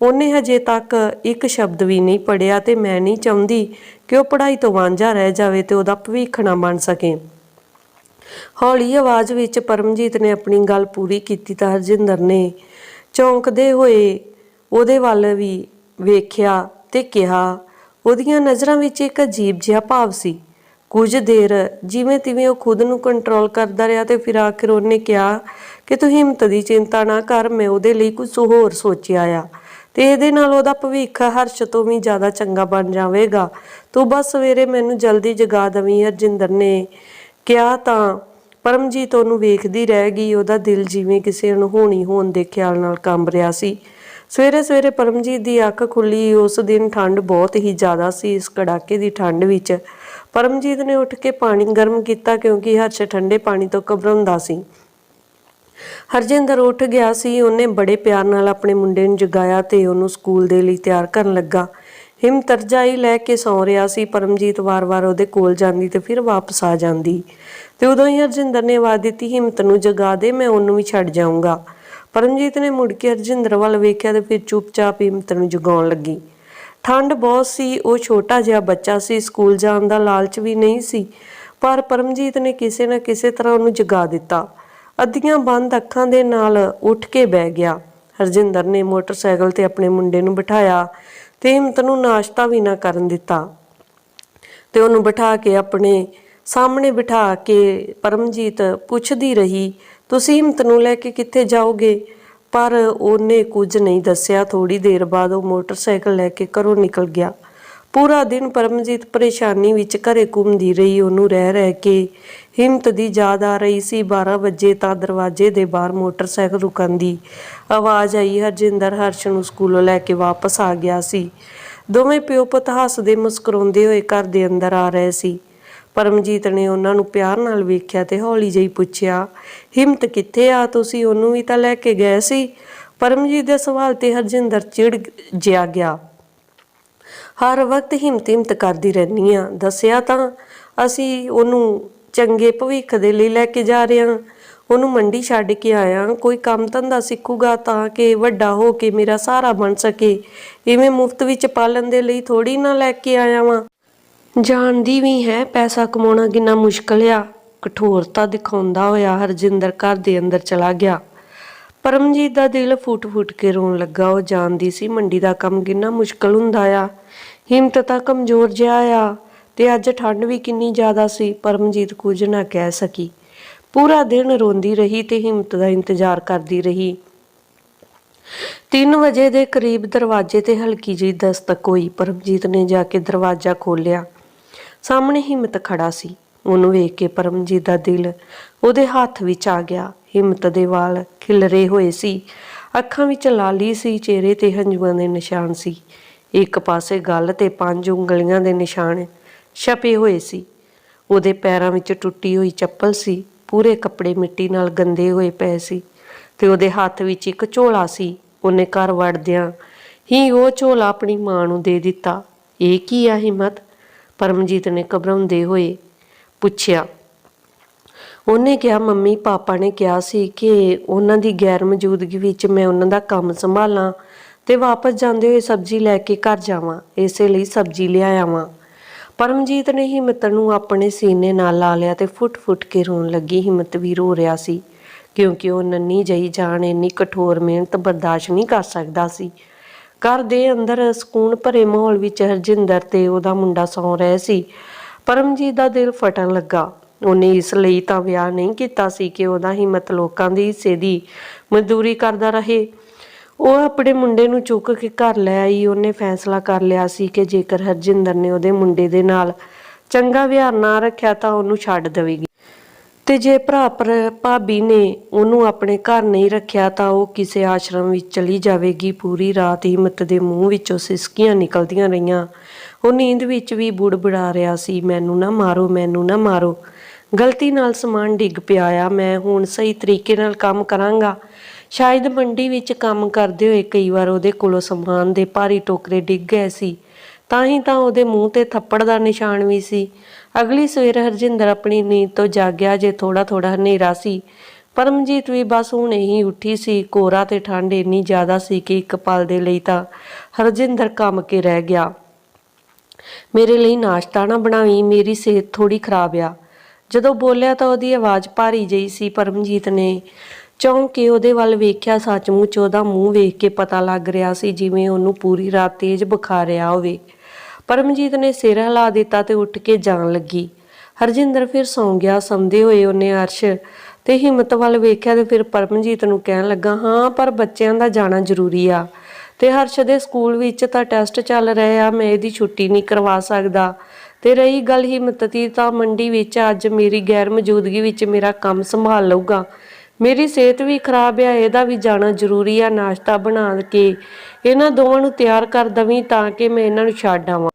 A: ਉਹਨੇ ਹਜੇ ਤੱਕ ਇੱਕ ਸ਼ਬਦ ਵੀ ਨਹੀਂ ਪੜਿਆ ਤੇ ਮੈਂ ਨਹੀਂ ਚਾਹੁੰਦੀ ਕਿ ਉਹ ਪੜ੍ਹਾਈ ਤੋਂ ਵਾਂਝਾ ਰਹਿ ਜਾਵੇ ਤੇ ਉਹਦਾ ਭਵਿੱਖ ਨਾ ਬਣ ਸਕੇ। ਹੌਲੀ ਆਵਾਜ਼ ਵਿੱਚ ਪਰਮਜੀਤ ਨੇ ਆਪਣੀ ਗੱਲ ਪੂਰੀ ਕੀਤੀ ਤਾਂ ਹਰਜਿੰਦਰ ਨੇ ਚੌਂਕਦੇ ਹੋਏ ਉਹਦੇ ਵੱਲ ਵੀ ਵੇਖਿਆ ਤੇ ਕਿਹਾ, ਉਹਦੀਆਂ ਨਜ਼ਰਾਂ ਵਿੱਚ ਇੱਕ ਅਜੀਬ ਜਿਹਾ ਭਾਵ ਸੀ। ਕੁਝ ਦੇਰ ਜਿਵੇਂ ਤਿਵੇਂ ਉਹ ਖੁਦ ਨੂੰ ਕੰਟਰੋਲ ਕਰਦਾ ਰਿਹਾ ਤੇ ਫਿਰ ਆਖਿਰ ਉਹਨੇ ਕਿਹਾ ਕਿ ਤੂੰ ਹਿੰਮਤ ਦੀ ਚਿੰਤਾ ਨਾ ਕਰ, ਮੈਂ ਉਹਦੇ ਲਈ ਕੁਝ ਹੋਰ ਸੋਚਿਆ ਆ ਤੇ ਇਹਦੇ ਨਾਲ ਉਹਦਾ ਭਵਿੱਖ ਹਰਸ਼ ਤੋਂ ਵੀ ਜ਼ਿਆਦਾ ਚੰਗਾ ਬਣ ਜਾਵੇਗਾ। ਤੂੰ ਬਸ ਸਵੇਰੇ ਮੈਨੂੰ ਜਲਦੀ ਜਗਾ ਦਵੀਂ, ਹਰਜਿੰਦਰ ਨੇ ਕਿਹਾ ਤਾਂ ਪਰਮਜੀਤ ਉਹਨੂੰ ਵੇਖਦੀ ਰਹਿ ਗਈ, ਉਹਦਾ ਦਿਲ ਜਿਵੇਂ ਕਿਸੇ ਅਣਹੋਣੀ ਹੋਣ ਦੇ ਖਿਆਲ ਨਾਲ ਕੰਬ ਰਿਹਾ ਸੀ। ਸਵੇਰੇ ਸਵੇਰੇ ਪਰਮਜੀਤ ਦੀ ਅੱਖ ਖੁੱਲੀ, ਉਸ ਦਿਨ ਠੰਡ ਬਹੁਤ ਹੀ ਜ਼ਿਆਦਾ ਸੀ, ਇਸ ਕੜਾਕੇ ਦੀ ਠੰਡ ਵਿੱਚ। ਪਰਮਜੀਤ ਨੇ ਉੱਠ ਕੇ ਪਾਣੀ ਗਰਮ ਕੀਤਾ ਕਿਉਂਕਿ ਹਰਸ਼ ਠੰਡੇ ਪਾਣੀ ਤੋਂ ਘਬਰਾਉਂਦਾ ਸੀ। ਹਰਜਿੰਦਰ ਉੱਠ ਗਿਆ ਸੀ, ਉਹਨੇ ਬੜੇ ਪਿਆਰ ਨਾਲ ਆਪਣੇ ਮੁੰਡੇ ਨੂੰ ਜਗਾਇਆ ਤੇ ਉਹਨੂੰ ਸਕੂਲ ਦੇ ਲਈ ਤਿਆਰ ਕਰਨ ਲੱਗਾ। ਹਿੰਮਤ ਰਜਾਈ ਲੈ ਕੇ ਸੌਂ ਰਿਹਾ ਸੀ, ਪਰਮਜੀਤ ਵਾਰ-ਵਾਰ ਉਹਦੇ ਕੋਲ ਜਾਂਦੀ ਤੇ ਫਿਰ ਵਾਪਸ ਆ ਜਾਂਦੀ। ਤੇ ਉਦੋਂ ਹੀ ਹਰਜਿੰਦਰ ਨੇ ਆਵਾਜ਼ ਦਿੱਤੀ, ਹਿੰਮਤ ਨੂੰ ਜਗਾ ਦੇ, ਮੈਂ ਉਹਨੂੰ ਵੀ ਛੱਡ ਜਾਊਂਗਾ। ਪਰਮਜੀਤ ਨੇ ਮੁੜ ਕੇ ਹਰਜਿੰਦਰ ਵੱਲ ਵੇਖਿਆ ਤੇ ਫਿਰ ਚੁੱਪਚਾਪ ਹਿੰਮਤ ਨੂੰ ਜਗਾਉਣ ਲੱਗੀ। ਠੰਡ ਬਹੁਤ ਸੀ, ਉਹ ਛੋਟਾ ਜਿਹਾ ਬੱਚਾ ਸੀ, ਸਕੂਲ ਜਾਣ ਦਾ ਲਾਲਚ ਵੀ ਨਹੀਂ ਸੀ, ਪਰ ਪਰਮਜੀਤ ਨੇ ਕਿਸੇ ਨਾ ਕਿਸੇ ਤਰ੍ਹਾਂ ਉਹਨੂੰ ਜਗਾ ਦਿੱਤਾ। ਅੱਧੀਆਂ ਬੰਦ ਅੱਖਾਂ ਦੇ ਨਾਲ ਉੱਠ ਕੇ ਬਹਿ ਗਿਆ। ਹਰਜਿੰਦਰ ਨੇ ਮੋਟਰਸਾਈਕਲ ਤੇ ਆਪਣੇ ਮੁੰਡੇ ਨੂੰ ਬਿਠਾਇਆ ਤੇ ਹਿੰਮਤ ਨੂੰ ਨਾਸ਼ਤਾ ਵੀ ਨਾ ਕਰਨ ਦਿੱਤਾ। ਤੇ ਉਹਨੂੰ ਬਿਠਾ ਕੇ ਆਪਣੇ ਸਾਹਮਣੇ ਬਿਠਾ ਕੇ ਪਰਮਜੀਤ ਪੁੱਛਦੀ ਰਹੀ ਤੁਸੀਂ ਹਿੰਮਤ ਨੂੰ ਲੈ ਕੇ ਕਿੱਥੇ ਜਾਓਗੇ? ਪਰ ਉਹਨੇ ਕੁਝ ਨਹੀਂ ਦੱਸਿਆ। ਥੋੜੀ ਦੇਰ ਬਾਅਦ ਉਹ ਮੋਟਰਸਾਈਕਲ ਲੈ ਕੇ ਘਰੋਂ ਨਿਕਲ ਗਿਆ। ਪੂਰਾ ਦਿਨ ਪਰਮਜੀਤ ਪਰੇਸ਼ਾਨੀ ਵਿੱਚ ਘਰੇ ਘੁੰਮਦੀ ਰਹੀ। ਉਹਨੂੰ ਰਹਿ ਰਹਿ ਕੇ ਹਿੰਮਤ ਦੀ ਯਾਦ ਆ ਰਹੀ ਸੀ। 12 ਵਜੇ ਤਾਂ ਦਰਵਾਜ਼ੇ ਦੇ ਬਾਹਰ ਮੋਟਰਸਾਈਕਲ ਰੁਕਣ ਦੀ ਆਵਾਜ਼ ਆਈ। ਹਰਜਿੰਦਰ ਹਰਸ਼ ਨੂੰ ਸਕੂਲੋਂ ਲੈ ਕੇ ਵਾਪਸ ਆ ਗਿਆ ਸੀ। ਦੋਵੇਂ ਪਿਓ ਪੁੱਤ ਹੱਸਦੇ ਮੁਸਕਰਾਉਂਦੇ ਹੋਏ ਘਰ ਦੇ ਅੰਦਰ ਆ ਰਹੇ ਸੀ। ਪਰਮਜੀਤ ਨੇ ਉਹਨਾਂ ਨੂੰ ਪਿਆਰ ਨਾਲ ਵੇਖਿਆ ਤੇ ਹੌਲੀ ਜਿਹੀ ਪੁੱਛਿਆ, ਹਿੰਮਤ ਕਿੱਥੇ ਆ? ਤੁਸੀਂ ਉਹਨੂੰ ਵੀ ਤਾਂ ਲੈ ਕੇ ਗਏ ਸੀ? ਪਰਮਜੀਤ ਦੇ ਸਵਾਲ ਤੇ ਹਰਜਿੰਦਰ ਚਿੜ ਜਿਆ ਗਿਆ। ਹਰ ਵਕਤ ਹਿੰਮਤ ਹਿੰਮਤ ਕਰਦੀ ਰਹਿੰਦੀ ਆ। ਦੱਸਿਆ ਤਾਂ ਅਸੀਂ ਉਹਨੂੰ ਚੰਗੇ ਭਵਿੱਖ ਦੇ ਲਈ ਲੈ ਕੇ ਜਾ ਰਹੇ ਹਾਂ ਉਹਨੂੰ ਮੰਡੀ ਛੱਡ ਕੇ ਆਇਆ ਕੋਈ ਕੰਮ ਧੰਦਾ ਸਿੱਖੂਗਾ ਤਾਂ ਕਿ ਵੱਡਾ ਹੋ ਕੇ ਮੇਰਾ ਸਹਾਰਾ ਬਣ ਸਕੇ। ਇਵੇਂ ਮੁਫਤ ਵਿੱਚ ਪਾਲਣ ਦੇ ਲਈ ਥੋੜੀ ਨਾ ਲੈ ਕੇ ਆਇਆ ਵਾਂ। ਜਾਣਦੀ ਵੀ ਹੈ, ਪੈਸਾ ਕਮਾਉਣਾ ਕਿੰਨਾ ਮੁਸ਼ਕਲ ਆ। ਕਠੋਰਤਾ ਦਿਖਾਉਂਦਾ ਹੋਇਆ ਹਰਜਿੰਦਰ ਘਰ ਦੇ ਅੰਦਰ ਚਲਾ ਗਿਆ। ਪਰਮਜੀਤ ਦਾ ਦਿਲ ਫੁੱਟ-ਫੁੱਟ ਕੇ ਰੋਣ ਲੱਗਾ। ਉਹ ਜਾਣਦੀ ਸੀ ਮੰਡੀ ਦਾ ਕੰਮ ਕਿੰਨਾ ਮੁਸ਼ਕਲ ਹੁੰਦਾ ਆ। ਹਿੰਮਤ ਤਾਂ ਕਮਜ਼ੋਰ ਜਿਹਾ ਆ ਤੇ ਅੱਜ ਠੰਡ ਵੀ ਕਿੰਨੀ ਜ਼ਿਆਦਾ ਸੀ, ਪਰਮਜੀਤ ਕੁਝ ਨਾ ਕਹਿ ਸਕੀ। ਪੂਰਾ ਦਿਨ ਰੋਂਦੀ ਰਹੀ ਤੇ ਹਿੰਮਤ ਦਾ ਇੰਤਜ਼ਾਰ ਕਰਦੀ ਰਹੀ। 3 ਵਜੇ ਦੇ ਕਰੀਬ ਦਰਵਾਜ਼ੇ ਤੇ ਹਲਕੀ ਜਿਹੀ ਦਸਤਕ ਹੋਈ। ਪਰਮਜੀਤ ਨੇ ਜਾ ਕੇ ਦਰਵਾਜ਼ਾ ਖੋਲ੍ਹਿਆ। ਸਾਹਮਣੇ ਹਿੰਮਤ ਖੜਾ ਸੀ। ਉਹਨੂੰ ਵੇਖ ਕੇ ਪਰਮਜੀਤ ਦਾ ਦਿਲ ਉਹਦੇ ਹੱਥ ਵਿੱਚ ਆ ਗਿਆ। ਹਿੰਮਤ ਦੇ ਵਾਲ ਖਿਲਰੇ ਹੋਏ ਸੀ। ਅੱਖਾਂ ਵਿੱਚ ਲਾਲੀ ਸੀ, ਚਿਹਰੇ ਤੇ ਹੰਝੂਆਂ ਦੇ ਨਿਸ਼ਾਨ ਸੀ। ਇੱਕ ਪਾਸੇ ਗੱਲ ਤੇ ਪੰਜ ਉਂਗਲੀਆਂ ਦੇ ਨਿਸ਼ਾਨ ਛਪੇ ਹੋਏ ਸੀ। ਉਹਦੇ ਪੈਰਾਂ ਵਿੱਚ ਟੁੱਟੀ ਹੋਈ ਚੱਪਲ ਸੀ। ਪੂਰੇ ਕੱਪੜੇ ਮਿੱਟੀ ਨਾਲ ਗੰਦੇ ਹੋਏ ਪਏ ਸੀ। ਤੇ ਉਹਦੇ ਹੱਥ ਵਿੱਚ ਇੱਕ ਝੋਲਾ ਸੀ। ਉਹਨੇ ਘਰ ਵੜਦਿਆਂ ਹੀ ਉਹ ਝੋਲਾ ਆਪਣੀ ਮਾਂ ਨੂੰ ਦੇ ਦਿੱਤਾ। ਇਹ ਕੀ ਆ ਹਿੰਮਤ? ਪਰਮਜੀਤ ਨੇ ਘਬਰਾਉਂਦੇ ਹੋਏ ਪੁੱਛਿਆ, ਉਹਨੇ ਕਿਹਾ, ਮੰਮੀ, ਪਾਪਾ ਨੇ ਕਿਹਾ ਸੀ ਕਿ ਉਹਨਾਂ ਦੀ ਗੈਰ ਮੌਜੂਦਗੀ ਵਿੱਚ ਮੈਂ ਉਹਨਾਂ ਦਾ ਕੰਮ ਸੰਭਾਲਾਂ ਤੇ ਵਾਪਸ ਜਾਂਦੇ ਹੋਏ ਸਬਜ਼ੀ ਲੈ ਕੇ ਘਰ ਜਾਵਾਂ, ਇਸੇ ਲਈ ਸਬਜ਼ੀ ਲਿਆਇਆ ਵਾਂ ਪਰਮਜੀਤ ਨੇ ਹਿੰਮਤ ਨੂੰ ਆਪਣੇ ਸੀਨੇ ਨਾਲ ਲਾ ਲਿਆ ਤੇ ਫੁੱਟ-ਫੁੱਟ ਕੇ ਰੋਣ ਲੱਗੀ। ਹਿੰਮਤ ਵੀ ਰੋ ਰਿਹਾ ਸੀ, ਕਿਉਂਕਿ ਉਹ ਨੰਨੀ ਜਈ ਜਾਣ ਇੰਨੀ ਕਠੋਰ ਮਿਹਨਤ ਬਰਦਾਸ਼ਤ ਨਹੀਂ ਕਰ ਸਕਦਾ ਸੀ। ਘਰ ਦੇ ਅੰਦਰ ਸਕੂਨ ਭਰੇ ਮਾਹੌਲ ਵਿੱਚ ਹਰਜਿੰਦਰ ਤੇ ਉਹਦਾ ਮੁੰਡਾ ਸੌਂ ਰਹੇ ਸੀ। ਪਰਮਜੀਤ ਦਾ ਦਿਲ ਫਟਣ ਲੱਗਾ। ਉਹਨੇ ਇਸ ਲਈ ਤਾਂ ਵਿਆਹ ਨਹੀਂ ਕੀਤਾ ਸੀ ਕਿ ਉਹਦਾ ਹਿੰਮਤ ਲੋਕਾਂ ਦੀ ਹਿੱਸੇ ਦੀ ਮਜ਼ਦੂਰੀ ਕਰਦਾ ਰਹੇ। ਉਹ ਆਪਣੇ ਮੁੰਡੇ ਨੂੰ ਚੁੱਕ ਕੇ ਘਰ ਲੈ ਆਈ। ਉਹਨੇ ਫੈਸਲਾ ਕਰ ਲਿਆ ਸੀ ਕਿ ਜੇਕਰ ਹਰਜਿੰਦਰ ਨੇ ਉਹਦੇ ਮੁੰਡੇ ਦੇ ਨਾਲ ਚੰਗਾ ਵਿਹਾਰ ਨਾ ਰੱਖਿਆ ਤਾਂ ਉਹਨੂੰ ਛੱਡ ਦੇਵੇਗੀ। ਤੇ ਜੇ ਭਰਾ ਪਰ- ਭਾਬੀ ਨੇ ਉਹਨੂੰ ਆਪਣੇ ਘਰ ਨਹੀਂ ਰੱਖਿਆ ਤਾਂ ਉਹ ਕਿਸੇ ਆਸ਼ਰਮ ਵਿੱਚ ਚਲੀ ਜਾਵੇਗੀ। ਪੂਰੀ ਰਾਤ ਹਿੰਮਤ ਦੇ ਮੂੰਹ ਵਿੱਚੋਂ ਸਿਸਕੀਆਂ ਨਿਕਲਦੀਆਂ ਰਹੀਆਂ। ਉਹ ਨੀਂਦ ਵਿੱਚ ਵੀ ਬੁੜਬੁੜਾ ਰਿਹਾ ਸੀ। ਮੈਨੂੰ ਨਾ ਮਾਰੋ, ਮੈਨੂੰ ਨਾ ਮਾਰੋ। ਗਲਤੀ ਨਾਲ ਸਮਾਨ ਡਿੱਗ ਪਿਆ ਆ। ਮੈਂ ਹੁਣ ਸਹੀ ਤਰੀਕੇ ਨਾਲ ਕੰਮ ਕਰਾਂਗਾ। ਸ਼ਾਇਦ ਮੰਡੀ ਵਿੱਚ ਕੰਮ ਕਰਦੇ ਹੋਏ ਕਈ ਵਾਰ ਉਹਦੇ ਕੋਲੋਂ ਸਮਾਨ ਦੇ ਭਾਰੀ ਟੋਕਰੇ ਡਿੱਗ ਗਏ ਸੀ। ਤਾਂ ਹੀ ਤਾਂ ਉਹਦੇ ਮੂੰਹ ਤੇ ਥੱਪੜ ਦਾ ਨਿਸ਼ਾਨ ਵੀ ਸੀ। ਅਗਲੀ ਸਵੇਰ ਹਰਜਿੰਦਰ ਆਪਣੀ ਨੀਂਦ ਤੋਂ ਜਾਗਿਆ ਜੇ ਥੋੜਾ ਥੋੜਾ ਹਨੇਰਾ ਸੀ। ਪਰਮਜੀਤ ਵੀ ਬਸ ਹੁਣੇ ਹੀ ਉੱਠੀ ਸੀ। ਕੋਰਾ ਤੇ ਠੰਡ ਇੰਨੀ ਜ਼ਿਆਦਾ ਸੀ ਕਿ ਇੱਕ ਪਲ ਦੇ ਲਈ ਤਾਂ ਹਰਜਿੰਦਰ ਕੰਮ ਕੇ ਰਹਿ ਗਿਆ। ਮੇਰੇ ਲਈ ਨਾਸ਼ਤਾ ਨਾ ਬਣਾਵੀਂ, ਮੇਰੀ ਸਿਹਤ ਥੋੜੀ ਖਰਾਬ ਆ। ਜਦੋਂ ਬੋਲਿਆ ਤਾਂ ਉਹਦੀ ਆਵਾਜ਼ ਭਾਰੀ ਜਿਹੀ ਸੀ। ਪਰਮਜੀਤ ਨੇ ਚੌਂਕ ਕੇ ਉਹਦੇ ਵੱਲ ਵੇਖਿਆ, ਸੱਚਮੁੱਚ ਉਹਦਾ ਮੂੰਹ ਵੇਖ ਕੇ ਪਤਾ ਲੱਗ ਰਿਹਾ ਸੀ ਜਿਵੇਂ ਉਹਨੂੰ ਪੂਰੀ ਰਾਤ ਤੇਜ਼ ਬੁਖਾਰ ਰਿਹਾ ਹੋਵੇ। ਪਰਮਜੀਤ ਨੇ ਸਿਰ ਹਿਲਾ ਦਿੱਤਾ ਤੇ ਉੱਠ ਕੇ ਜਾਣ ਲੱਗੀ। ਹਰਜਿੰਦਰ ਫਿਰ ਸੌਂ ਗਿਆ, ਸੌਂਦੇ ਹੋਏ ਉਹਨੇ ਅਰਸ਼ ਤੇ ਹਿੰਮਤ ਵੱਲ ਵੇਖਿਆ ਤੇ ਫਿਰ ਪਰਮਜੀਤ ਨੂੰ ਕਹਿਣ ਲੱਗਾ, ਹਾਂ, ਪਰ ਬੱਚਿਆਂ ਦਾ ਜਾਣਾ ਜ਼ਰੂਰੀ ਆ ਤੇ ਹਰਸ਼ ਦੇ ਸਕੂਲ ਵਿੱਚ ਤਾਂ ਟੈਸਟ ਚੱਲ ਰਹੇ ਆ, ਮੈਂ ਇਹਦੀ ਛੁੱਟੀ ਨਹੀਂ ਕਰਵਾ ਸਕਦਾ ਤੇ ਰਹੀ ਗੱਲ ਹਿੰਮਤ ਦੀ ਤਾਂ ਮੰਡੀ ਵਿੱਚ ਅੱਜ ਮੇਰੀ ਗੈਰ ਮੌਜੂਦਗੀ ਵਿੱਚ ਮੇਰਾ ਕੰਮ ਸੰਭਾਲ ਲਊਗਾ। ਮੇਰੀ ਸਿਹਤ ਵੀ ਖਰਾਬ ਆ, ਇਹਦਾ ਵੀ ਜਾਣਾ ਜ਼ਰੂਰੀ ਆ, ਨਾਸ਼ਤਾ ਬਣਾ ਕੇ ਇਹਨਾਂ ਦੋਵਾਂ ਨੂੰ ਤਿਆਰ ਕਰ ਦਵੀਂ ਤਾਂ ਕਿ ਮੈਂ ਇਹਨਾਂ ਨੂੰ ਛੱਡ ਆਵਾਂ।